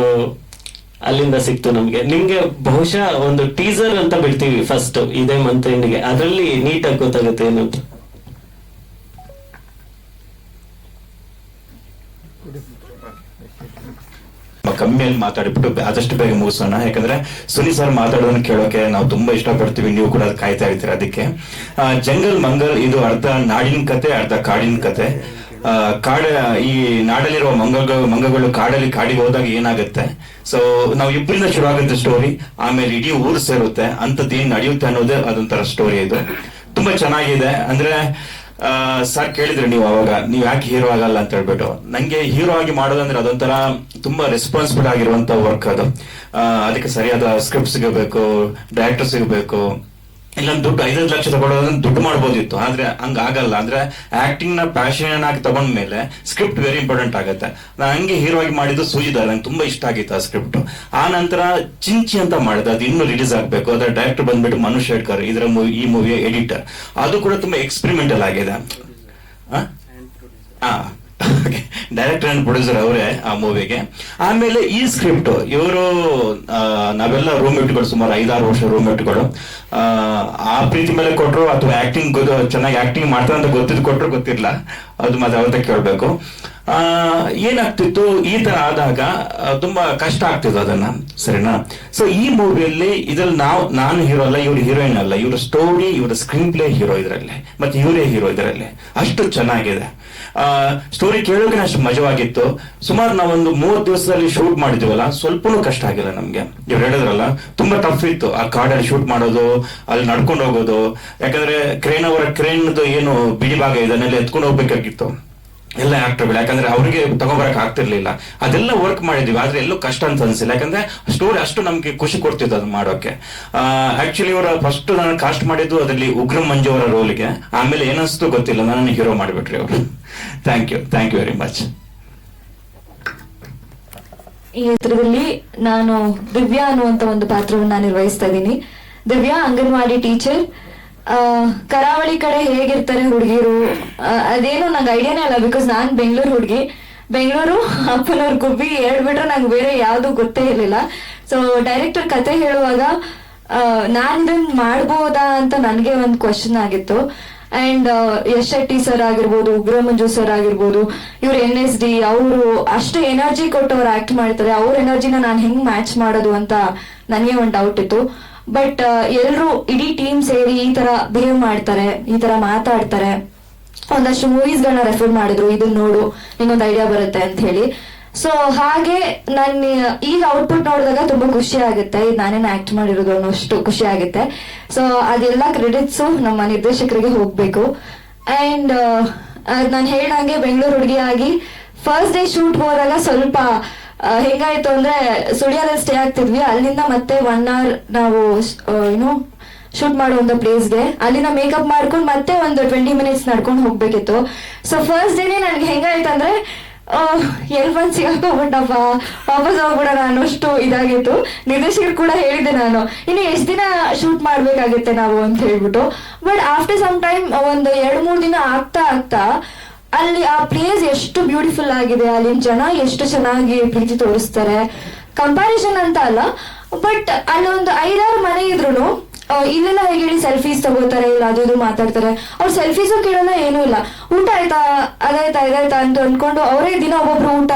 ಅಲ್ಲಿಂದ ಸಿಕ್ತು ನಮ್ಗೆ. ನಿಮ್ಗೆ ಬಹುಶಃ ಒಂದು ಟೀಸರ್ ಅಂತ ಬಿಡ್ತೀವಿ ಫಸ್ಟ್ ಇದೇ ಮಂತ್ ಎಂಡ್ಗೆ ಅದರಲ್ಲಿ ನೀಟಾಗಿ ಗೊತ್ತಾಗುತ್ತೆ ಏನು ಕಮ್ಮಿಯಲ್ಲಿ ಮಾತಾಡಿಬಿಟ್ಟು ಆದಷ್ಟು ಬೇಗ ಮುಗಿಸೋಣ. ಯಾಕಂದ್ರೆ ಸುನಿ ಸರ್ ಮಾತಾಡೋದನ್ನ ಕೇಳೋಕೆ ನಾವು ತುಂಬಾ ಇಷ್ಟಪಡ್ತೀವಿ. ನೀವು ಕೂಡ ಕಾಯ್ತಾ ಇರ್ತೀರ ಅದಕ್ಕೆ. ಜಂಗಲ್ ಮಂಗಲ್ ಇದು ಅರ್ಧ ನಾಡಿನ ಕತೆ, ಅರ್ಧ ಕಾಡಿನ ಕತೆ. ಕಾಡ, ಈ ನಾಡಲ್ಲಿರುವ ಮಂಗಗಳು ಮಂಗಗಳು ಕಾಡಲ್ಲಿ ಕಾಡಿಗೆ ಹೋದಾಗ ಏನಾಗುತ್ತೆ? ಸೊ ನಾವು ಇಬ್ಬರಿಂದ ಶುರು ಆಗುತ್ತೆ ಸ್ಟೋರಿ ಆಮೇಲೆ ಇಡೀ ಊರು ಸೇರುತ್ತೆ. ಅಂತದ್ದು ಏನ್ ನಡೆಯುತ್ತೆ ಅನ್ನೋದೇ ಅದೊಂಥರ ಸ್ಟೋರಿ ಇದು. ತುಂಬಾ ಚೆನ್ನಾಗಿದೆ. ಅಂದ್ರೆ ಸರ್ ಕೇಳಿದ್ರೆ ನೀವು ಅವಾಗ, ನೀವು ಯಾಕೆ ಹೀರೋ ಆಗಲ್ಲ? ಅಂತ ಹೇಳ್ಬಿಟ್ಟು. ನಂಗೆ ಹೀರೋ ಆಗಿ ಮಾಡೋದಂದ್ರೆ ಅದೊಂಥರ ತುಂಬಾ ರೆಸ್ಪಾನ್ಸಿಬಲ್ ಆಗಿರುವಂತ ವರ್ಕ್ ಅದು. ಅದಕ್ಕೆ ಸರಿಯಾದ ಸ್ಕ್ರಿಪ್ಟ್ ಸಿಗಬೇಕು ಡೈರೆಕ್ಟರ್ ಸಿಗಬೇಕು ಇಲ್ಲ ದುಡ್ಡು ಐದೈದು ಲಕ್ಷ ತಗೊಳ್ಳೋದನ್ನ ದುಡ್ಡು ಮಾಡ್ಬೋದಿತ್ತು. ಆದ್ರೆ ಹಂಗ ಆಗಲ್ಲ. ಅಂದ್ರೆ ಆಕ್ಟಿಂಗ್ನ ಪ್ಯಾಷನ್ ಆಗಿ ತಗೊಂಡ್ಮೇಲೆ ಸ್ಕ್ರಿಪ್ಟ್ ವೆರಿ ಇಂಪಾರ್ಟೆಂಟ್ ಆಗುತ್ತೆ. ನಾನು ಹಂಗೆ ಹೀರೋ ಆಗಿ ಮಾಡಿದ್ದು ಸೂಜಿದಾರ್ ನಂಗೆ ತುಂಬಾ ಇಷ್ಟ ಆಗಿತ್ತು ಆ ಸ್ಕ್ರಿಪ್ಟ್ ಆ ನಂತರ ಚಿಂಚಿ ಅಂತ ಮಾಡಿದೆ ಅದು ಇನ್ನೂ ರಿಲೀಸ್ ಆಗ್ಬೇಕು. ಅದರ ಡೈರೆಕ್ಟರ್ ಬಂದ್ಬಿಟ್ಟು ಮನು ಶೇಡ್ಕರ್ ಇದರ ಮೂವಿ ಈ ಮೂವಿಯ ಎಡಿಟರ್ ಅದು ಕೂಡ ತುಂಬಾ ಎಕ್ಸ್ಪೆರಿಮೆಂಟಲ್ ಆಗಿದೆ. ಡೈರೆಕ್ಟರ್ ಅಂಡ್ ಪ್ರೊಡ್ಯೂಸರ್ ಅವರೇ ಆ ಮೂವಿಗೆ ಆಮೇಲೆ ಈ ಸ್ಕ್ರಿಪ್ಟ್ ಇವರು ನಾವೆಲ್ಲ ರೂಮ್ ಇಟ್ಗಳು ಸುಮಾರು ಐದಾರು ವರ್ಷ ರೂಮ್ ಇಟ್ಗಳು ಆ ಪ್ರೀತಿ ಮೇಲೆ ಕೊಟ್ಟರು ಅಥವಾ ಆಕ್ಟಿಂಗ್ ಚೆನ್ನಾಗಿ ಆಕ್ಟಿಂಗ್ ಮಾಡ್ತಾರೆ ಅಂತ ಗೊತ್ತಿದ್ ಕೊಟ್ಟರು ಗೊತ್ತಿಲ್ಲ ಅದು ಮತ್ತೆ ಅವ್ರ ಕೇಳಬೇಕು. ಏನಾಗ್ತಿತ್ತು? ಈ ತರ ಆದಾಗ ತುಂಬಾ ಕಷ್ಟ ಆಗ್ತಿತ್ತು ಅದನ್ನ. ಸರಿನಾ? ಸೊ ಈ ಮೂವಿಯಲ್ಲಿ ಇದ್ರಲ್ಲಿ ನಾವು, ನಾನು ಹೀರೋ ಅಲ್ಲ, ಇವ್ರು ಹೀರೋಯಿನ್ ಅಲ್ಲ. ಇವ್ರ ಸ್ಟೋರಿ ಇವ್ರ ಸ್ಕ್ರೀನ್ ಪ್ಲೇ ಹೀರೋ ಇದರಲ್ಲಿ. ಮತ್ತೆ ಇವರೇ ಹೀರೋ ಇದರಲ್ಲಿ. ಅಷ್ಟು ಚೆನ್ನಾಗಿದೆ. ಆ ಸ್ಟೋರಿ ಕೇಳೋಕೆ ಅಷ್ಟು ಮಜವಾಗಿತ್ತು. ಸುಮಾರು ನಾವೊಂದು ಮೂವತ್ತು ದಿವಸದಲ್ಲಿ ಶೂಟ್ ಮಾಡಿದ್ವಲ್ಲ, ಸ್ವಲ್ಪನೂ ಕಷ್ಟ ಆಗಿಲ್ಲ ನಮ್ಗೆ. ಇವ್ರು ಹೇಳಿದ್ರಲ್ಲ, ತುಂಬಾ ಟಫ್ ಇತ್ತು. ಆ ಕಾಡಲ್ಲಿ ಶೂಟ್ ಮಾಡೋದು, ಅಲ್ಲಿ ನಡ್ಕೊಂಡು ಹೋಗೋದು. ಯಾಕಂದ್ರೆ ಕ್ರೇನ್ ಅವರ ಕ್ರೇನ್ ಏನು ಬಿಡಿ ಭಾಗ ಇದನ್ನೆಲ್ಲ ಎತ್ಕೊಂಡು ಹೋಗ್ಬೇಕಾಗಿತ್ತು. ಎಲ್ಲ ಆಕ್ಟರ್ಗಳು ಯಾಕಂದ್ರೆ ಅವರಿಗೆ ತಗೋಬರಕ್ ಆಗ್ತಿರ್ಲಿಲ್ಲ. ಅದೆಲ್ಲ ವರ್ಕ್ ಮಾಡಿದ್ವಿ. ಆದ್ರೆ ಎಲ್ಲೂ ಕಷ್ಟ ಅಂತ ಅನ್ಸಿಲ್ಲ. ಯಾಕಂದ್ರೆ ಸ್ಟೋರಿ ಅಷ್ಟು ನಮ್ಗೆ ಖುಷಿ ಕೊಡ್ತಿತ್ತು ಅದು ಮಾಡೋಕೆ. ಆಕ್ಚುಲಿ ಇವರ ಫಸ್ಟ್ ನಾನು ಕಾಸ್ಟ್ ಮಾಡಿದ್ದು ಅದರಲ್ಲಿ ಉಗ್ರ ಮಂಜು ಅವರ ರೋಲ್ಗೆ ಆಮೇಲೆ ಏನನ್ಸ್ತು ಗೊತ್ತಿಲ್ಲ. ನಾನು ಹೀರೋ ಮಾಡಿಬಿಟ್ರಿ ಅವರು thank you thank you very much ಈ ಚಿತ್ರದಲ್ಲಿ ನಾನು ದಿವ್ಯಾ ಅನ್ನುವಂತ ಒಂದು ಪಾತ್ರವನ್ನ ನಿರ್ವಹಿಸ್ತಾ ಇದ್ದೀನಿ. ದಿವ್ಯಾ ಅಂಗನವಾಡಿ ಟೀಚರ್ ಕರಾವಳಿ ಕಡೆ ಹೇಗಿರ್ತಾರೆ ಹುಡುಗಿರು? ಅದೇನು ನಂಗೆ ಐಡಿಯಾನೇ ಇಲ್ಲ ಬಿಕಾಸ್ ನಾನ್ ಬೆಂಗಳೂರು ಹುಡುಗಿ. ಬೆಂಗಳೂರು, ಅಪ್ಪನವ್ರ ಗುಬ್ಬಿ, ಹೇಳ್ಬಿಟ್ರೆ ಬಿಟ್ರೆ ನಂಗೆ ಬೇರೆ ಯಾವುದು ಗೊತ್ತೇ ಇರಲಿಲ್ಲ. ಸೊ ಡೈರೆಕ್ಟರ್ ಕತೆ ಹೇಳುವಾಗ ನಾನ್ ಇದನ್ ಮಾಡ್ಬೋದಾ ಅಂತ ನನಗೆ ಒಂದು ಕ್ವಶನ್ ಆಗಿತ್ತು. ಅಂಡ್ ಯಶ್ ಶೆಟ್ಟಿ ಸರ್ ಆಗಿರ್ಬೋದು, ಉಗ್ರ ಮಂಜು ಸರ್ ಆಗಿರ್ಬೋದು, ಇವ್ರು ಎನ್ ಎಸ್ ಡಿ, ಅವರು ಅಷ್ಟು ಎನರ್ಜಿ ಕೊಟ್ಟು ಅವ್ರು ಆಕ್ಟ್ ಮಾಡ್ತಾರೆ. ಅವ್ರ ಎನರ್ಜಿನ ನಾನು ಹೆಂಗ್ ಮ್ಯಾಚ್ ಮಾಡೋದು ಅಂತ ನನಗೆ ಒಂದು ಡೌಟ್ ಇತ್ತು. ಬಟ್ ಎಲ್ಲರೂ ಇಡೀ ಟೀಮ್ ಸೇರಿ ಈ ತರ ಬಿಹೇವ್ ಮಾಡ್ತಾರೆ, ಈ ತರ ಮಾತಾಡ್ತಾರೆ. ಒಂದಷ್ಟು ಮೂವೀಸ್ ಗಳನ್ನ ರೆಫರ್ ಮಾಡಿದ್ರು ಇದನ್ನ ನೋಡು, ನಿಂಗೊಂದು ಐಡಿಯಾ ಬರುತ್ತೆ ಅಂತ ಹೇಳಿ. ಸೊ ಹಾಗೆ ನಾನು, ಈಗ ಔಟ್ಪುಟ್ ನೋಡಿದಾಗ ತುಂಬಾ ಖುಷಿ ಆಗುತ್ತೆ. ಇದು ನಾನೇನು ಆಕ್ಟ್ ಮಾಡಿರೋದು ಅನ್ನೋಷ್ಟು ಖುಷಿ ಆಗುತ್ತೆ. ಸೊ ಅದೆಲ್ಲ ಕ್ರೆಡಿಟ್ಸು ನಮ್ಮ ನಿರ್ದೇಶಕರಿಗೆ ಹೋಗ್ಬೇಕು. ಅಂಡ್ ನಾನು ಹೇಳ್ದಂಗೆ ಬೆಂಗಳೂರು ಹುಡುಗಿಯಾಗಿ ಫಸ್ಟ್ ಡೇ ಶೂಟ್ ಹೋದಾಗ ಸ್ವಲ್ಪ ಹೆಂಗಾಯ್ತು ಅಂದ್ರೆ ಸುಳ್ಯದಲ್ಲಿ ಸ್ಟೇ ಆಗ್ತಿದ್ವಿ. ಅಲ್ಲಿಂದ ಮತ್ತೆ ಒನ್ ಅವರ್ ನಾವು ಏನು ಶೂಟ್ ಮಾಡುವಂತ ಪ್ಲೇಸ್ಗೆ ಅಲ್ಲಿನ ಮೇಕಪ್ ಮಾಡ್ಕೊಂಡು ಮತ್ತೆ ಒಂದು ಟ್ವೆಂಟಿ ಮಿನಿಟ್ಸ್ ನಡ್ಕೊಂಡು ಹೋಗ್ಬೇಕಿತ್ತು. ಸೊ ಫಸ್ಟ್ ಡೇನೆ ನನ್ಗೆ ಹೆಂಗಾಯ್ತಂದ್ರೆ ಎಲ್ ಬಂದ್ ಸಿಗಾಕೊಂಡ್ಬಿಟ್ಟಪ್ಪ ವಾಪಸ್ ಹೋಗ್ಬಿಡೋಣ ಅನ್ನೋಷ್ಟು ಇದಾಗಿತ್ತು. ನಿರ್ದೇಶಕರು ಕೂಡ ಹೇಳಿದೆ ನಾನು, ಇನ್ನು ಎಷ್ಟು ದಿನ ಶೂಟ್ ಮಾಡ್ಬೇಕಾಗುತ್ತೆ ನಾವು? ಅಂತ ಹೇಳ್ಬಿಟ್ಟು. ಬಟ್ ಆಫ್ಟರ್ ಸಮ್ ಟೈಮ್ ಒಂದು ಎರಡು ಮೂರು ದಿನ ಆಗ್ತಾ ಆಗ್ತಾ ಅಲ್ಲಿ ಆ ಪ್ಲೇಸ್ ಎಷ್ಟು ಬ್ಯೂಟಿಫುಲ್ ಆಗಿದೆ, ಅಲ್ಲಿನ ಜನ ಎಷ್ಟು ಚೆನ್ನಾಗಿ ಪ್ರೀತಿ ತೋರಿಸ್ತಾರೆ. ಕಂಪ್ಯಾರಿಸನ್ ಅಂತ ಅಲ್ಲ ಬಟ್ ಅಲ್ಲೊಂದು ಐದಾರು ಮನೆ ಇದ್ರು ಇಲ್ಲೆಲ್ಲ ಹೇಗೆ ಹೇಳಿ ಸೆಲ್ಫೀಸ್ ತಗೋತಾರೆ, ಇಲ್ಲ ಅದು ಇದು ಮಾತಾಡ್ತಾರೆ. ಅವ್ರು ಸೆಲ್ಫೀಸು ಕೇಳಲ್ಲ ಏನೂ ಇಲ್ಲ. ಊಟ ಆಯ್ತಾ? ಅದಾಯ್ತಾ, ಇದಾಯ್ತಾ ಅಂತ ಅನ್ಕೊಂಡು ಅವರೇ ದಿನ ಒಬ್ಬೊಬ್ರು ಊಟ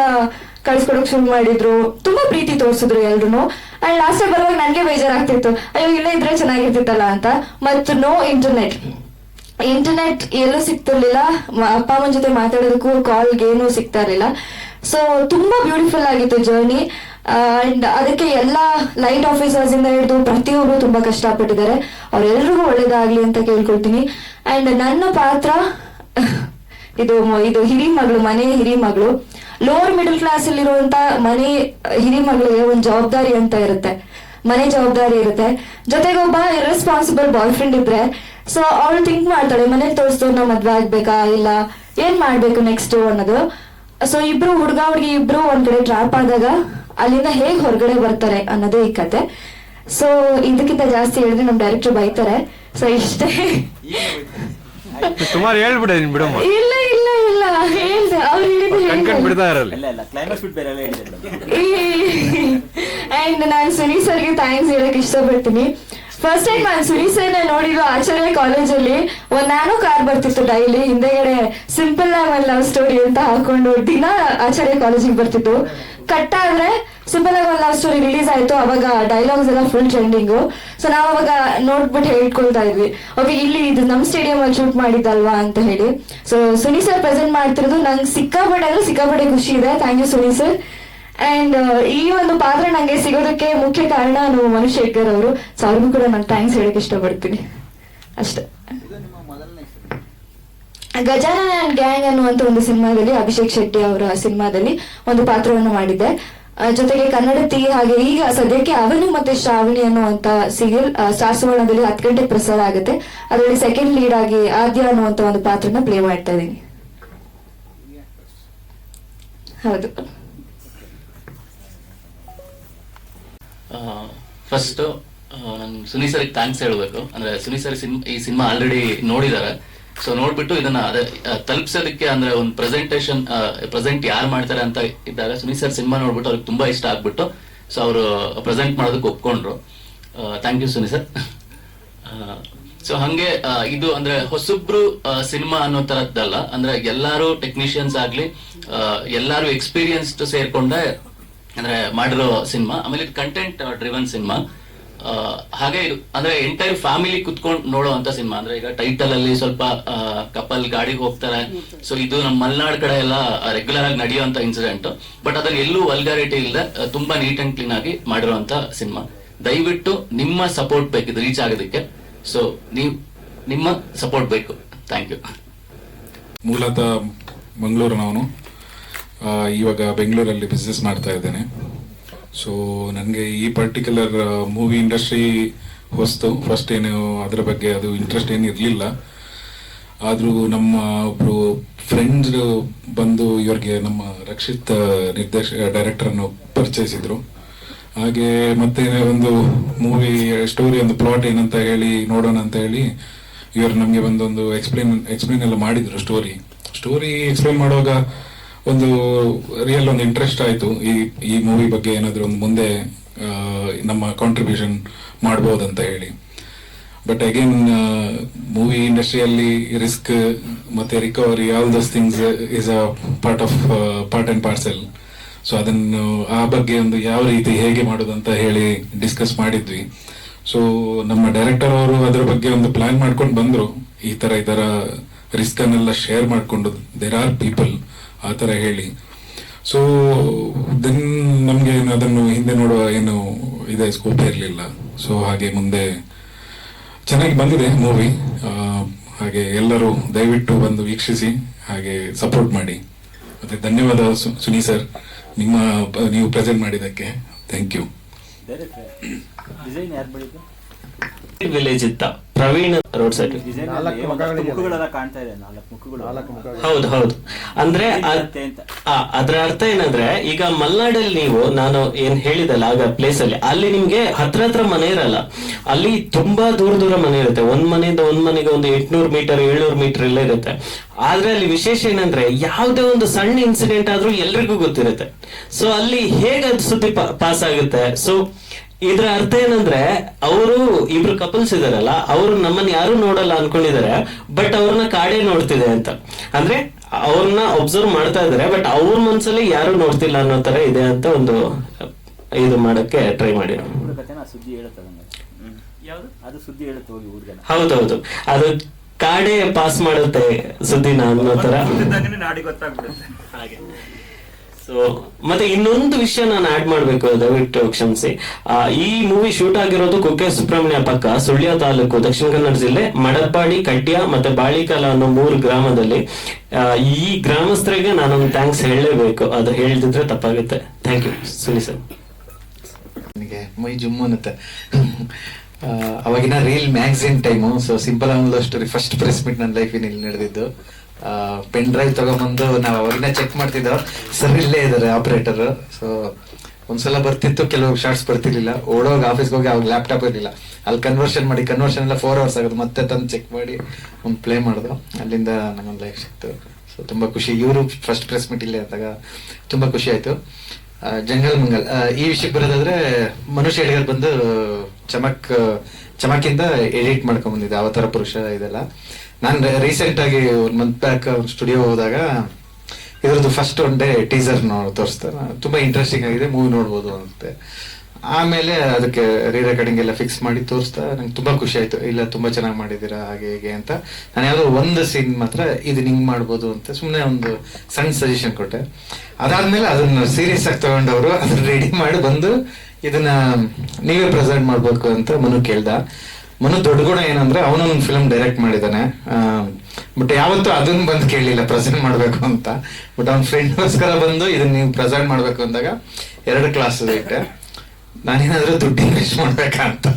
ಕಳ್ಸ್ಕೊಡಕ್ ಶುರು ಮಾಡಿದ್ರು. ತುಂಬಾ ಪ್ರೀತಿ ತೋರಿಸಿದ್ರು ಎಲ್ರು ಅಂಡ್ ಲಾಸ್ಟ್ ಬರುವಾಗ ನನ್ಗೆ ಬೇಜಾರಾಗ್ತಿತ್ತು. ಅಯ್ಯೋ, ಇಲ್ಲೇ ಇದ್ರೆ ಚೆನ್ನಾಗಿರ್ತಿತ್ತಲ್ಲ ಅಂತ. ಮತ್ತು ನೋ ಇಂಟರ್ನೆಟ್ ಇಂಟರ್ನೆಟ್ ಎಲ್ಲೂ ಸಿಗ್ತಿರ್ಲಿಲ್ಲ. ಅಪ್ಪ ಅಮ್ಮನ ಜೊತೆ ಮಾತಾಡೋದಕ್ಕೂ ಕಾಲ್ಗೆ ಏನೂ ಸಿಗ್ತಾ ಇರ್ಲಿಲ್ಲ ಸೊ ತುಂಬಾ ಬ್ಯೂಟಿಫುಲ್ ಆಗಿತ್ತು ಜರ್ನಿ ಅಂಡ್ ಅದಕ್ಕೆ ಎಲ್ಲ ಲೈಟ್ ಆಫೀಸರ್ಸ್ ಇಂದ ಹಿಡಿದು ಪ್ರತಿಯೊಬ್ರು ತುಂಬಾ ಕಷ್ಟಪಟ್ಟಿದ್ದಾರೆ. ಅವ್ರೆಲ್ರಿಗೂ ಒಳ್ಳೇದಾಗ್ಲಿ ಅಂತ ಕೇಳ್ಕೊಳ್ತೀನಿ. ಅಂಡ್ ನನ್ನ ಪಾತ್ರ, ಇದು ಇದು ಹಿರಿ ಮಗಳು, ಮನೆ ಹಿರಿ ಮಗಳು. ಲೋವರ್ ಮಿಡಲ್ ಕ್ಲಾಸ್ ಅಲ್ಲಿರುವಂತ ಮನೆ ಹಿರಿ ಮಗಳಿಗೆ ಒಂದು ಜವಾಬ್ದಾರಿ ಅಂತ ಇರುತ್ತೆ. ಮನೆ ಜವಾಬ್ದಾರಿ ಇರುತ್ತೆ. ಜೊತೆಗೆ ಒಬ್ಬ ಇರೆಸ್ಪಾನ್ಸಿಬಲ್ ಬಾಯ್ ಫ್ರೆಂಡ್ ಇದ್ರೆ ಸೊ ಅವಳು ಥಿಂಕ್ ಮಾಡ್ತಾಳೆ ಮನೇಲಿ ನಾವು ಮದ್ವೆ ಆಗ್ಬೇಕಾ? ಇಲ್ಲ ಏನ್ ಮಾಡ್ಬೇಕು ನೆಕ್ಸ್ಟ್ ಅನ್ನೋದು? ಸೊ ಇಬ್ರು ಹುಡುಗ ಹುಡುಗಿ ಇಬ್ರು ಒಂದ್ ಕಡೆ ಟ್ರಾಪ್ ಆದಾಗ ಅಲ್ಲಿಂದ ಹೇಗ್ ಹೊರಗಡೆ ಬರ್ತಾರೆ ಅನ್ನೋದೇ ಈ ಕತೆ. ಸೊ ಇದಕ್ಕಿಂತ ಜಾಸ್ತಿ ಹೇಳಿದ್ರೆ ನಮ್ ಡೈರೆಕ್ಟರ್ ಬೈತಾರೆ. ಸೊ ಇಷ್ಟೇ. ಸುಮಾರು ಹೇಳ್ಬಿಡ ನೀನ್ ಬಿಡಮ್ಮ. ಇಲ್ಲ ಇಲ್ಲ ಇಲ್ಲ. ಹೇಳ್ದೆ ಅವ್ರು ಹೇಳಿದ್ರೆ. ಬಿಡ್ತಾ ಇರಲ್ಲ. ಅಂಡ್ ನಾನು ಸುನಿ ಸರ್ಗೆ ಥ್ಯಾಂಕ್ಸ್ ಹೇಳಕ್ ಇಷ್ಟಪಡ್ತೀನಿ. ಫಸ್ಟ್ ಟೈಮ್ ನಾನು ಸುರಿಸೇನೆ ನೋಡಿರೋ ಆಚಾರ್ಯ ಕಾಲೇಜಲ್ಲಿ ಒಂದ್ ನಾನು ಕಾರ್ ಬರ್ತಿತ್ತು ಡೈಲಿ ಹಿಂದೆಗಡೆ ಸಿಂಪಲ್ ಆಗಿ ಲವ್ ಸ್ಟೋರಿ ಅಂತ ಹಾಕೊಂಡು ದಿನ ಆಚಾರ್ಯ ಕಾಲೇಜಿಗೆ ಬರ್ತಿತ್ತು. ಕಟ್ ಆದ್ರೆ ಸಿಂಪಲ್ ಆಗಿ ಲವ್ ಸ್ಟೋರಿ ರಿಲೀಸ್ ಆಯ್ತು, ಅವಾಗ ಡೈಲಾಗ್ಸ್ ಎಲ್ಲ ಫುಲ್ ಟ್ರೆಂಡಿಂಗು ಸೊ ನಾವು ಅವಾಗ ನೋಡ್ಬಿಟ್ಟು ಹೇಳ್ಕೊಳ್ತಾ ಇದ್ವಿ. ಓಕೆ ಇಲ್ಲಿ ಇದು ನಮ್ ಸ್ಟೇಡಿಯಂ ಅಲ್ಲಿ ಶೂಟ್ ಮಾಡಿದ್ದಲ್ವಾ? ಅಂತ ಹೇಳಿ. ಸೊ ಸುನಿ ಸರ್ ಪ್ರೆಸೆಂಟ್ ಮಾಡ್ತಿರೋದು ನಂಗೆ ಸಿಕ್ಕಾಪಟ್ಟೆ ಅಂದ್ರೆ ಸಿಕ್ಕಾಪಟ್ಟೆ ಖುಷಿ ಇದೆ. Thank you Suni sir and ಈ ಒಂದು ಪಾತ್ರ ನಂಗೆ ಸಿಗೋದಕ್ಕೆ ಮುಖ್ಯ ಕಾರಣ ನಾವು ಮನುಶೇಖರ್ ಅವರು. ಸೊ ಕೂಡ ನಾನು ಥ್ಯಾಂಕ್ಸ್ ಹೇಳಕ್ ಇಷ್ಟಪಡ್ತೀನಿ. ಅಷ್ಟೇ. ಗಜಾನನ ಅಂಡ್ ಗ್ಯಾಂಗ್ ಅನ್ನುವಂತ ಒಂದು ಸಿನಿಮಾದಲ್ಲಿ ಅಭಿಷೇಕ್ ಶೆಟ್ಟಿ ಅವರ ಸಿನಿಮಾದಲ್ಲಿ ಒಂದು ಪಾತ್ರವನ್ನು ಮಾಡಿದ್ದೆ. ಜೊತೆಗೆ ಜೊತೆಗೆ ಕನ್ನಡತಿ ಹಾಗೆ ಈಗ ಸದ್ಯಕ್ಕೆ ಅವನು ಮತ್ತೆ ಶ್ರಾವಣಿ ಅನ್ನುವಂತ ಸೀರಿಯಲ್ ಸ್ಟಾರ್ ಸುವರ್ಣದಲ್ಲಿ ಹತ್ತು ಗಂಟೆಗೆ ಪ್ರಸಾರ ಆಗುತ್ತೆ. ಅದರಲ್ಲಿ ಸೆಕೆಂಡ್ ಲೀಡ್ ಆಗಿ ಆದ್ಯ ಅನ್ನುವಂತ ಒಂದು ಪಾತ್ರನ ಪ್ಲೇ ಮಾಡ್ತಾ ಇದ್ದೀನಿ. ಹೌದು. ಫಸ್ಟ್ ನಾನು ಸುನಿ ಸರ್ಗೆ ಥ್ಯಾಂಕ್ಸ್ ಹೇಳಬೇಕು. ಅಂದ್ರೆ ಸುನಿ ಸರ್ ಈ ಸಿನಿಮಾ ಆಲ್ರೆಡಿ ನೋಡಿದ್ದಾರೆ ಸೊ ನೋಡ್ಬಿಟ್ಟು ಇದನ್ನ ಅದೇ ತಲುಪಿಸೋದಕ್ಕೆ ಅಂದ್ರೆ ಒಂದು ಪ್ರೆಸೆಂಟೇಶನ್ ಪ್ರೆಸೆಂಟ್ ಯಾರು ಮಾಡ್ತಾರೆ ಅಂತ ಇದ್ದಾಗ ಸುನಿ ಸರ್ ಸಿನಿಮಾ ನೋಡ್ಬಿಟ್ಟು ಅವ್ರಿಗೆ ತುಂಬಾ ಇಷ್ಟ ಆಗ್ಬಿಟ್ಟು ಸೊ ಅವರು ಪ್ರೆಸೆಂಟ್ ಮಾಡೋದಕ್ಕೆ ಒಪ್ಕೊಂಡ್ರು. Thank you Suni sir. So ಹಂಗೆ ಇದು ಅಂದ್ರೆ ಹೊಸಬ್ರು ಸಿನಿಮಾ ಅನ್ನೋ ತರದ್ದಲ್ಲ. ಅಂದ್ರೆ ಎಲ್ಲಾರು ಟೆಕ್ನಿಷಿಯನ್ಸ್ ಆಗ್ಲಿ ಎಲ್ಲಾರು ಎಕ್ಸ್ಪೀರಿಯನ್ಸ್ಡ್ ಸೇರ್ಕೊಂಡೆ ಅಂದ್ರೆ ಮಾಡಿರೋ ಸಿನಿಮಾ, ಆಮೇಲೆ ಕಂಟೆಂಟ್ ಡ್ರಿವನ್ ಸಿನಿಮಾ. ಹಾಗೆ ಇದು, ಅಂದ್ರೆ ಎಂಟೈರ್ ಫ್ಯಾಮಿಲಿ ಕುತ್ಕೊಂಡು ನೋಡುವಂತ ಸಿನಿಮಾ. ಅಂದ್ರೆ ಈಗ ಟೈಟಲ್ ಅಲ್ಲಿ ಸ್ವಲ್ಪ ಕಪಲ್ ಗಾಡಿಗೆ ಹೋಗ್ತಾರೆ. ಸೊ ಇದು ನಮ್ಮ ಮಲ್ನಾಡ್ ಕಡೆ ಎಲ್ಲ ರೆಗ್ಯುಲರ್ ಆಗಿ ನಡೆಯುವಂತ ಇನ್ಸಿಡೆಂಟ್ ಬಟ್ ಅದ್ರಲ್ಲಿ ಎಲ್ಲೂ ವಲ್ಗಾರಿಟಿ ಇಲ್ಲದೆ ತುಂಬಾ ನೀಟ್ ಅಂಡ್ ಕ್ಲೀನ್ ಆಗಿ ಮಾಡಿರುವಂತ ಸಿನಿಮಾ. ದಯವಿಟ್ಟು ನಿಮ್ಮ ಸಪೋರ್ಟ್ ಬೇಕು, ಇದು ರೀಚ್ ಆಗೋದಕ್ಕೆ. ಸೊ ನೀವು, ನಿಮ್ಮ ಸಪೋರ್ಟ್ ಬೇಕು. ಥ್ಯಾಂಕ್ ಯು ಮೂಲತಃ ಮಂಗಳೂರಿನವನು. ಇವಾಗ ಬೆಂಗಳೂರಲ್ಲಿ ಬಿಸ್ನೆಸ್ ಮಾಡ್ತಾ ಇದ್ದೇನೆ. ಸೊ ನನಗೆ ಈ ಪರ್ಟಿಕ್ಯುಲರ್ ಮೂವಿ ಇಂಡಸ್ಟ್ರಿ ಹೊಸ್ತು. ಫಸ್ಟ್ ಏನು, ಅದರ ಬಗ್ಗೆ ಅದು ಇಂಟ್ರೆಸ್ಟ್ ಏನು ಇರಲಿಲ್ಲ. ಆದರೂ ನಮ್ಮ ಒಬ್ಬರು ಫ್ರೆಂಡ್ಸ್ ಬಂದು ಇವರಿಗೆ ನಮ್ಮ ರಕ್ಷಿತ್ ನಿರ್ದೇಶ ಡೈರೆಕ್ಟರನ್ನು ಪರಿಚಯಿಸಿದರು. ಹಾಗೆ ಮತ್ತೆ ಒಂದು ಮೂವಿ ಸ್ಟೋರಿ ಒಂದು ಪ್ಲಾಟ್ ಏನಂತ ಹೇಳಿ, ನೋಡೋಣ ಅಂತ ಹೇಳಿ, ಇವರು ನಮಗೆ ಒಂದೊಂದು ಎಕ್ಸ್ಪ್ಲೇನ್ ಎಕ್ಸ್ಪ್ಲೇನ್ ಎಲ್ಲ ಮಾಡಿದರು ಸ್ಟೋರಿ ಸ್ಟೋರಿ ಎಕ್ಸ್ಪ್ಲೇನ್ ಮಾಡುವಾಗ ಒಂದು ರಿಯಲ್ ಒಂದು ಇಂಟ್ರೆಸ್ಟ್ ಆಯಿತು. ಈ ಈ ಮೂವಿ ಬಗ್ಗೆ ಏನಾದರೂ ಒಂದು ಮುಂದೆ ನಮ್ಮ ಕಾಂಟ್ರಿಬ್ಯೂಷನ್ ಮಾಡ್ಬೋದಂತ ಹೇಳಿ. ಬಟ್ ಅಗೇನ್ ಮೂವಿ ಇಂಡಸ್ಟ್ರಿಯಲ್ಲಿ ರಿಸ್ಕ್ ಮತ್ತೆ recovery all those things is a part of part and parcel so ಅದನ್ನು, ಆ ಬಗ್ಗೆ ಒಂದು ಯಾವ ರೀತಿ ಹೇಗೆ ಮಾಡೋದು ಅಂತ ಹೇಳಿ ಡಿಸ್ಕಸ್ ಮಾಡಿದ್ವಿ. ಸೊ ನಮ್ಮ ಡೈರೆಕ್ಟರ್ ಅವರು ಅದರ ಬಗ್ಗೆ ಒಂದು ಪ್ಲಾನ್ ಮಾಡ್ಕೊಂಡು ಬಂದರು. ಈ ತರ, ಈ ಥರ ರಿಸ್ಕನ್ನೆಲ್ಲ ಶೇರ್ ಮಾಡಿಕೊಂಡು ದೇರ್ ಆರ್ ಪೀಪಲ್ ಆ ಥರ ಹೇಳಿ. ಸೊ ದೆನ್ ನಮಗೆ ಏನು ಅದನ್ನು ಹಿಂದೆ ನೋಡುವ ಏನು ಇದೆ ಸ್ಕೋಪ್ ಇರಲಿಲ್ಲ. ಸೊ ಹಾಗೆ ಮುಂದೆ ಚೆನ್ನಾಗಿ ಬಂದಿದೆ ಮೂವಿ ಹಾಗೆ ಎಲ್ಲರೂ ದಯವಿಟ್ಟು ಬಂದು ವೀಕ್ಷಿಸಿ ಹಾಗೆ ಸಪೋರ್ಟ್ ಮಾಡಿ. ಮತ್ತೆ ಧನ್ಯವಾದ ಸು- ಸುನಿ ಸರ್ ನಿಮ್ಮ ನೀವು ಪ್ರೆಸೆಂಟ್ ಮಾಡಿದ್ದಕ್ಕೆ ಥ್ಯಾಂಕ್ ಯು ವಿಲೇಜ್ ಇತ್ತ. ಪ್ರವೀಣ್ ರೋಡ್ ಸೈಡ್ ನಾಲ್ಕು ಮಖಗಳಿದೆ. ಮುಖಗಳೆಲ್ಲ ಕಾಣ್ತಾ ಇದೆ ನಾಲ್ಕು ಮುಖಗಳು. ನಾಲ್ಕು ಮುಖ ಹೌದು ಹೌದು. ಅಂದ್ರೆ ಅದ್ರ ಅರ್ಥ ಏನಂದ್ರೆ ಈಗ ಮಲ್ನಾಡಲ್ಲಿ ನೀವು ನಾನು ಏನ್ ಹೇಳಿದಲ್ಲ ಆಗ ಪ್ಲೇಸ್ ಅಲ್ಲಿ ಅಲ್ಲಿ ನಿಮ್ಗೆ ಹತ್ರ ಹತ್ರ ಮನೆ ಇರಲ್ಲ. ಅಲ್ಲಿ ತುಂಬಾ ದೂರ ದೂರ ಮನೆ ಇರುತ್ತೆ. ಒಂದ್ ಮನೆಯಿಂದ ಒಂದ್ ಮನೆಗೆ ಒಂದು ಎಂಟ್ನೂರು ಮೀಟರ್ ಏಳ್ನೂರು ಮೀಟರ್ ಎಲ್ಲ ಇರುತ್ತೆ. ಆದ್ರೆ ಅಲ್ಲಿ ವಿಶೇಷ ಏನಂದ್ರೆ ಯಾವ್ದೇ ಒಂದು ಸಣ್ಣ ಇನ್ಸಿಡೆಂಟ್ ಆದ್ರೂ ಎಲ್ರಿಗೂ ಗೊತ್ತಿರುತ್ತೆ. ಸೊ ಅಲ್ಲಿ ಹೇಗೆ ಅದು ಸುದ್ದಿ ಪಾಸ್ ಆಗುತ್ತೆ? ಸೊ ಇದ್ರ ಅರ್ಥ ಏನಂದ್ರೆ ಅವರು ಇಬ್ರು ಕಪಲ್ಸ್ ಇದಾರಲ್ಲ ಅವರು ನಮ್ಮನ್ನ ಯಾರು ನೋಡಲ್ಲ ಅನ್ಕೊಂಡಿದ್ದಾರೆ ಬಟ್ ಅವ್ರನ್ನ ಕಾಡೇ ನೋಡ್ತಿದೆ ಅಂತ. ಅಂದ್ರೆ ಅವ್ರನ್ನ ಒಬ್ಸರ್ವ್ ಮಾಡ್ತಾ ಇದಾರೆ ಬಟ್ ಅವ್ರ ಮನ್ಸಲ್ಲಿ ಯಾರು ನೋಡ್ತಿಲ್ಲ ಅನ್ನೋ ತರ ಇದೆ ಅಂತ ಒಂದು ಇದು ಮಾಡಕ್ಕೆ ಟ್ರೈ ಮಾಡಿರೋ. ಹೌದೌದು. ಅದು ಕಾಡೇ ಪಾಸ್ ಮಾಡುತ್ತೆ ಸುದ್ದಿನ ಅನ್ನೋ ತರ ಹಾಗೆ. ಸೊ ಮತ್ತೆ ಇನ್ನೊಂದು ವಿಷಯ ನಾನು ಆಡ್ ಮಾಡ್ಬೇಕು, ದಯವಿಟ್ಟು ಕ್ಷಮಿಸಿ. ಈ ಮೂವಿ ಶೂಟ್ ಆಗಿರೋದು ಕುಕ್ಕೆ ಸುಬ್ರಹ್ಮಣ್ಯ ಪಕ್ಕ, ಸುಳ್ಯ ತಾಲೂಕು, ದಕ್ಷಿಣ ಕನ್ನಡ ಜಿಲ್ಲೆ, ಮಡಪ್ಪಾಡಿ, ಕಟ್ಯ ಮತ್ತೆ ಬಾಳಿಕಾಲ ಅನ್ನೋ ಮೂರು ಗ್ರಾಮದಲ್ಲಿ. ಈ ಗ್ರಾಮಸ್ಥರಿಗೆ ನಾನೊಂದು ಥ್ಯಾಂಕ್ಸ್ ಹೇಳಲೇಬೇಕು. ಅದು ಹೇಳಿದ್ರೆ ತಪ್ಪಾಗುತ್ತೆ. ಥ್ಯಾಂಕ್ ಯು ಸುನಿ ಸರ್ ನನಗೆ ಮೈ ಜುಮ್ಮು ಅನ್ನತ್ತೆ ಅವಾಗಿನ reel magazine time so simple story first press meet ನನ್ನ ಲೈಫಿನಲ್ಲಿ ನಡೆದಿದ್ದು. ಪೆನ್ ಡ್ರೈವ್ ತಗೊಂಬಂದು ನಾವು ಅವ್ರನ್ನ ಚೆಕ್ ಮಾಡ್ತಿದ್ದೋ ಸರ್ ಇಲ್ಲೇ ಇದ್ದಾರೆ ಆಪರೇಟರ್ ಸೊ ಒಂದ್ಸಲ ಬರ್ತಿತ್ತು, ಕೆಲವು ಶಾರ್ಟ್ಸ್ ಬರ್ತಿರ್ಲಿಲ್ಲ. ಓಡೋಗ ಆಫೀಸ್ಗೆ ಹೋಗಿ ಅವಾಗ ಲ್ಯಾಪ್ಟಾಪ್ ಇರಲಿಲ್ಲ. ಅಲ್ಲಿ ಕನ್ವರ್ಷನ್ ಮಾಡಿ ಕನ್ವರ್ಷನ್ ಎಲ್ಲ ಫೋರ್ ಅವರ್ಸ್ ಆಗೋದು. ಮತ್ತೆ ತಂದು ಚೆಕ್ ಮಾಡಿ, ಒಂದು ಪ್ಲೇ ಮಾಡಿದ್ರು ಅಲ್ಲಿಂದ ನಂಗೊಂದು ಲೈಫ್ ಸಿಕ್ತು. ಸೊ ತುಂಬಾ ಖುಷಿ. ಇವರು ಫಸ್ಟ್ ಪ್ರೆಸ್ ಮೀಟ್ ಇಲ್ಲೇ ಆದಾಗ ತುಂಬಾ ಖುಷಿ ಆಯ್ತು. ಜಂಗಲ್ ಮಂಗಲ್. ಈ ವಿಷಯಕ್ಕೆ ಬರೋದಾದ್ರೆ ಮನುಷ್ಯ ಹೆಡ್ಗರ್ ಬಂದು ಚಮಕ್, ಚಮಕಿಂದ ಎಡಿಟ್ ಮಾಡ್ಕೊಂಡ್ ಬಂದಿದ್ದೆ. ಅವತಾರ ಪುರುಷ ಇದೆಲ್ಲ. ನಾನು ರೀಸೆಂಟ್ ಆಗಿ ಒಂದ್ ಮಂತ್ ಬ್ಯಾಕ್ ಸ್ಟುಡಿಯೋ ಹೋದಾಗ, ಇದ್ರದ್ದು ಫಸ್ಟ್ ಒನ್ ಡೇ ಟೀಸರ್ ತೋರಿಸ್ತಾರೆ ತುಂಬಾ ಇಂಟ್ರೆಸ್ಟಿಂಗ್ ಆಗಿದೆ ಮೂವಿ ನೋಡ್ಬೋದು ಅಂತೆ. ಆಮೇಲೆ ಅದಕ್ಕೆ ರೀ ರೆಕಾರ್ಡಿಂಗ್ ಎಲ್ಲ ಫಿಕ್ಸ್ ಮಾಡಿ ತೋರಿಸ್ತಾ ನಂಗೆ ತುಂಬಾ ಖುಷಿ ಆಯ್ತು. ಇಲ್ಲ, ತುಂಬಾ ಚೆನ್ನಾಗಿ ಮಾಡಿದ್ದೀರಾ, ಹಾಗೆ, ಹೇಗೆ ಅಂತ. ನಾನು ಯಾವ್ದೋ ಒಂದು ಸೀನ್ ಮಾತ್ರ ಇದು ಹಿಂಗ್ ಮಾಡ್ಬೋದು ಅಂತ. ಸುಮ್ಮನೆ ಒಂದು ಸಣ್ಣ ಸಜೆಷನ್ ಕೊಟ್ಟೆ. ಅದಾದ್ಮೇಲೆ ಅದನ್ನ ಸೀರಿಯಸ್ ಆಗಿ ತಗೊಂಡವರು ಅದನ್ನ ರೆಡಿ ಮಾಡಿ ಬಂದು ಇದನ್ನ ನೀವೇ ಪ್ರೆಸೆಂಟ್ ಮಾಡ್ಬೇಕು ಅಂತ ಮನು ಕೇಳ್ದ. ಮನು ದೊಡ್ಡ ಗುಣ ಏನಂದ್ರೆ ಒಂದು ಫಿಲ್ಮ್ ಡೈರೆಕ್ಟ್ ಮಾಡಿದಾನೆ ಬಟ್ ಯಾವತ್ತೂ ಅದನ್ನ ಬಂದು ಕೇಳಲಿಲ್ಲ ಪ್ರೆಸೆಂಟ್ ಮಾಡಬೇಕು ಅಂತ. ಬಟ್ ಅವ್ನ ಫ್ರೆಂಡ್ಗೋಸ್ಕರ ಬಂದು ಇದನ್ನ ನೀವು ಪ್ರೆಸೆಂಟ್ ಮಾಡಬೇಕು ಅಂದಾಗ ಎರಡು ಕ್ಲಾಸ್ ಇಟ್ಟೆ. ನಾನೇನಾದ್ರೂ ದುಡ್ಡು ಇನ್ವೆಸ್ಟ್ ಮಾಡ್ಬೇಕಾ ಅಂತ.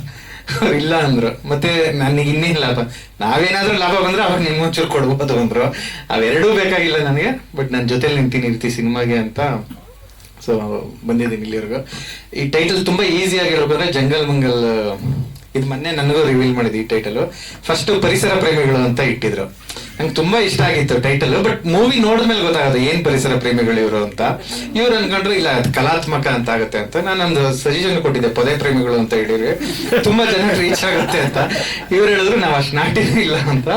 ಇಲ್ಲ ಅಂದ್ರು. ಮತ್ತೆ ನನಗೆ ಇನ್ನೇನು ಲಾಭ? ನಾವೇನಾದ್ರೂ ಲಾಭ ಬಂದ್ರೆ ಅವ್ರು ನಿಮ್ಗೆ ಒಂಚೂರು ಕೊಡ್ಬೋದು ಅಂದ್ರು. ಅವೆರಡೂ ಬೇಕಾಗಿಲ್ಲ ನನಗೆ ಬಟ್ ನನ್ನ ಜೊತೆಲಿ ನಿಂತೀನಿ ಇರ್ತಿ ಸಿನಿಮಾಗೆ ಅಂತ. ಸೊ ಬಂದಿದ್ದೀನಿ ಇಲ್ಲಿವರೆಗೂ. ಈ ಟೈಟಲ್ ತುಂಬಾ ಈಸಿ ಆಗಿರ್ಬೇಕಂದ್ರೆ ಜಂಗಲ್ ಮಂಗಲ್ ಇದು ಮೊನ್ನೆ ನನಗೂ ರಿವೀಲ್ ಮಾಡಿದ್ವಿ ಈ ಟೈಟಲ್ ಫಸ್ಟ್ ಪರಿಸರ ಪ್ರೇಮಿಗಳು ಅಂತ ಇಟ್ಟಿದ್ರು. ನಂಗೆ ತುಂಬಾ ಇಷ್ಟ ಆಗಿತ್ತು ಟೈಟಲ್ ಬಟ್ ಮೂವಿ ನೋಡಿದ್ಮೇಲೆ ಗೊತ್ತಾಗುತ್ತೆ ಏನ್ ಪರಿಸರ ಪ್ರೇಮಿಗಳು ಇವರು ಅಂತ. ಇವ್ರು ಅನ್ಕೊಂಡ್ರು, ಇಲ್ಲ ಕಲಾತ್ಮಕ ಅಂತ ಆಗುತ್ತೆ ಅಂತ. ನಾನೊಂದು ಸಜೆಷನ್ ಕೊಟ್ಟಿದ್ದೆ, ಪೊದೆ ಪ್ರೇಮಿಗಳು ಅಂತ ಹೇಳಿದ್ರೆ. ತುಂಬಾ ಜನ ರೀಚ್ ಆಗುತ್ತೆ ಅಂತ. ಇವ್ರು ಹೇಳಿದ್ರು, ನಾವು ಅಷ್ಟು ನಾಟಿನೂ ಇಲ್ಲ ಅಂತ.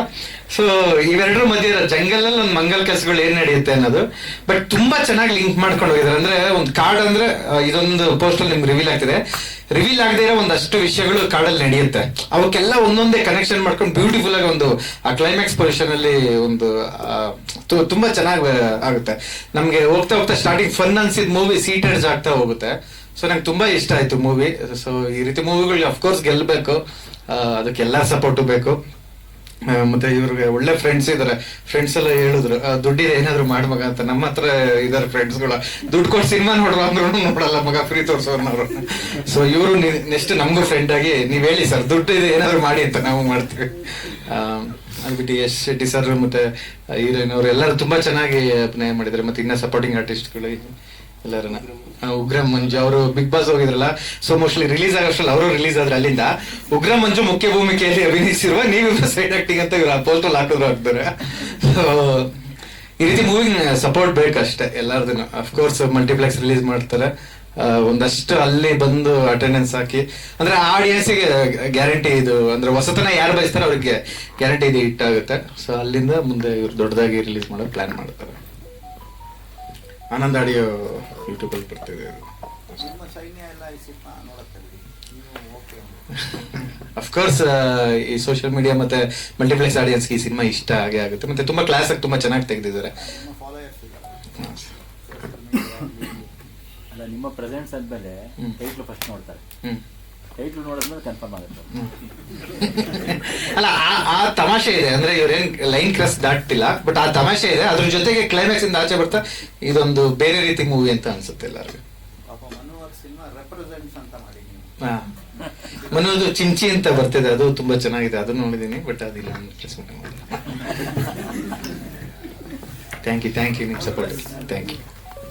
ಸೊ ಇವೆರಡರ ಮಧ್ಯೆ ಜಂಗಲ್ ಅಲ್ಲಿ ಒಂದು ಮಂಗಲ್ ಕೆಲಸಗಳು ಏನ್ ನಡೆಯುತ್ತೆ ಅನ್ನೋದು. ಬಟ್ ತುಂಬಾ ಚೆನ್ನಾಗಿ ಲಿಂಕ್ ಮಾಡ್ಕೊಂಡು ಹೋಗಿದ್ದಾರೆ ಅಂದ್ರೆ, ಒಂದು ಕಾರ್ಡ್ ಅಂದ್ರೆ ಇದೊಂದು ಪೋಸ್ಟ್ ಅಲ್ಲಿ ನಿಮ್ಗೆ ರಿವೀಲ್ ಆಗ್ತಿದೆ. ರಿವೀಲ್ ಆಗದೆ ಇರೋ ಒಂದಷ್ಟು ವಿಷಯಗಳು ಕಾಡಲ್ಲಿ ನಡೆಯುತ್ತೆ. ಅವಕ್ಕೆಲ್ಲ ಒಂದೊಂದೇ ಕನೆಕ್ಷನ್ ಮಾಡ್ಕೊಂಡು ಬ್ಯೂಟಿಫುಲ್ ಆಗಿ ಒಂದು, ಆ ಕ್ಲೈಮ್ಯಾಕ್ಸ್ ಪೊಸಿಷನ್ ಅಲ್ಲಿ ಒಂದು ತುಂಬಾ ಚೆನ್ನಾಗಿ ಆಗುತ್ತೆ. ನಮ್ಗೆ ಹೋಗ್ತಾ ಹೋಗ್ತಾ ಸ್ಟಾರ್ಟಿಂಗ್ ಫನ್ ಅನ್ಸಿದ ಮೂವಿ ಸೀಟೆಡ್ಸ್ ಆಗ್ತಾ ಹೋಗುತ್ತೆ. ಸೊ ನಂಗೆ ತುಂಬಾ ಇಷ್ಟ ಆಯ್ತು ಮೂವಿ ಸೊ ಈ ರೀತಿ ಮೂವಿಗಳು ಅಫ್ಕೋರ್ಸ್ ಗೆಲ್ಬೇಕು. ಆ, ಅದಕ್ಕೆ ಎಲ್ಲಾ ಸಪೋರ್ಟ್ ಬೇಕು. ಮತ್ತೆ ಇವ್ರಿಗೆ ಒಳ್ಳೆ ಫ್ರೆಂಡ್ಸ್ ಇದಾರೆ. ಫ್ರೆಂಡ್ಸ್ ಎಲ್ಲ ಹೇಳಿದ್ರು ದುಡ್ಡಿದೆ ಏನಾದ್ರು ಮಾಡ್ ಮಗ ಅಂತ. ನಮ್ಮ ಹತ್ರ ಇದಾರೆ ಫ್ರೆಂಡ್ಸ್ಗಳು ದುಡ್ಡು ಕೊಟ್ಟು ಸಿನಿಮಾ ನೋಡುವ ಅಂದ್ರೂ ನೋಡಲ್ಲ ಮಗ ಫ್ರೀ ತೋರ್ಸೋರ್ನವ್ರು. ಸೊ ಇವರು ನೆಕ್ಸ್ಟ್ ನಮಗೂ ಫ್ರೆಂಡ್ ಆಗಿ ನೀವ್ ಹೇಳಿ ಸರ್ ದುಡ್ಡು ಇದೆ ಏನಾದ್ರು ಮಾಡಿ ಅಂತ ನಾವು ಮಾಡ್ತೀವಿ. ಅದ್ಬಿಟ್ಟು ಯಶ್ ಶೆಟ್ಟಿ ಸರ್ ಮತ್ತೆ ಹೀರೋಯಿನ್ ಅವರು ಎಲ್ಲರೂ ತುಂಬಾ ಚೆನ್ನಾಗಿ ಅಭಿನಯ ಮಾಡಿದ್ದಾರೆ. ಮತ್ತೆ ಇನ್ನ ಸಪೋರ್ಟಿಂಗ್ ಆರ್ಟಿಸ್ಟ್ಗಳು ಎಲ್ಲರನ್ನ. ಉಗ್ರ ಉಗ್ರಂ ಮಂಜು ಅವರು ಬಿಗ್ ಬಾಸ್ ಹೋಗಿದ್ರಲ್ಲ ಸೊ ಮೋಸ್ಟ್ಲಿ ರಿಲೀಸ್ ಆಗೋಷ್ಟ್ರಲ್ಲಿ ಅವರು ರಿಲೀಸ್ ಆದ್ರೆ ಅಲ್ಲಿಂದ, ಉಗ್ರಂ ಮಂಜು ಮುಖ್ಯ ಭೂಮಿಕೆಯಲ್ಲಿ ಅಭಿನಯಿಸಿರುವ ನೀವು ಸೈಡ್ ಆಕ್ಟಿಂಗ್ ಅಂತ ಇವ್ರು ಪೋಸ್ಟಲ್ ಹಾಕಿದ್ರು ಹಾಕ್ತಾರೆ. ಸೊ ಈ ರೀತಿ ಮೂವಿಂಗ್ ಸಪೋರ್ಟ್ ಬೇಕಷ್ಟೇ ಎಲ್ಲಾರ್ದು ಅಫ್ಕೋರ್ಸ್ ಮಲ್ಟಿಪ್ಲೆಕ್ಸ್ ರಿಲೀಸ್ ಮಾಡ್ತಾರೆ. ಒಂದಷ್ಟು ಅಲ್ಲಿ ಬಂದು ಅಟೆಂಡೆನ್ಸ್ ಹಾಕಿ ಅಂದ್ರೆ ಆಡಿಯನ್ಸಿಗೆ ಗ್ಯಾರಂಟಿ ಇದು ಅಂದ್ರೆ ಹೊಸತನ ಯಾರು ಬಯಸ್ತಾರೆ ಅವ್ರಿಗೆ ಗ್ಯಾರಂಟಿ ಇದು ಹಿಟ್ ಆಗುತ್ತೆ ಸೊ ಅಲ್ಲಿಂದ ಮುಂದೆ ಇವ್ರು ದೊಡ್ಡದಾಗಿ ರಿಲೀಸ್ ಮಾಡೋ ಪ್ಲಾನ್ ಮಾಡ್ತಾರೆ. ಆನಂದ್ ಆಡಿಯೋ ಯೂಟ್ಯೂಬಲ್ಲಿ ಬರ್ತಿದೆ ಅದು ಅಫ್ಕೋರ್ಸ್ ಈ ಸೋಷಿಯಲ್ ಮೀಡಿಯಾ *laughs* ಮತ್ತೆ ಮಲ್ಟಿಪ್ಲೆಕ್ಸ್ ಆಡಿಯನ್ಸ್ಗೆ ಈ ಸಿನಿಮಾ ಇಷ್ಟ ಆಗೇ ಆಗುತ್ತೆ. ಮತ್ತೆ ತುಂಬಾ ಕ್ಲಾಸ್ ಆಗಿ ತುಂಬಾ ಚೆನ್ನಾಗಿ ತೆಗೆದಿದ್ದಾರೆ. ಅಲ್ಲ ನಿಮ್ಮ ಪ್ರೆಸೆನ್ಸ್ ಅಂದಮೇಲೆ. ಟೈಟ್ಲು ಫಸ್ಟ್ ನೋಡ್ತಾರೆ. ಟೈಟ್ಲು ನೋಡಿದ್ಮೇಲೆ ಕನ್ಫರ್ಮ್ ಆಗುತ್ತೆ. ಅಲ್ಲ ಆ- ಆ ತಮಾಷೆ ಇದೆ. ಅಂದ್ರೆ ಇವ್ರೇನ್ ಲೈನ್ ಕ್ರಸ್ ದಾಟ್ತಿಲ್ಲ ಬಟ್ ಆ ತಮಾಷೆ ಇದೆ. ಅದ್ರ ಜೊತೆಗೆ ಕ್ಲೈಮ್ಯಾಕ್ಸ್ ಇಂದ ಆಚೆ ಬರ್ತಾ ಇದೊಂದು ಬೇರೆ ರೀತಿ ಮೂವಿ ಅಂತ ಅನ್ಸುತ್ತೆ ಎಲ್ಲರಿಗೂ. ಹಾ. ಮನೋದು ಚಿಂಚಿ ಅಂತ ಬರ್ತಿದೆ. ಅದು ತುಂಬಾ ಚೆನ್ನಾಗಿದೆ. ಅದು ನೋಡಿದೀನಿ ಬಟ್ ಅದಿಲ್ಲ. ಥ್ಯಾಂಕ್ ಯು ಥ್ಯಾಂಕ್ ಯು ನಿಮ್ ಸಪೋರ್ಟ್ ಥ್ಯಾಂಕ್ ಯು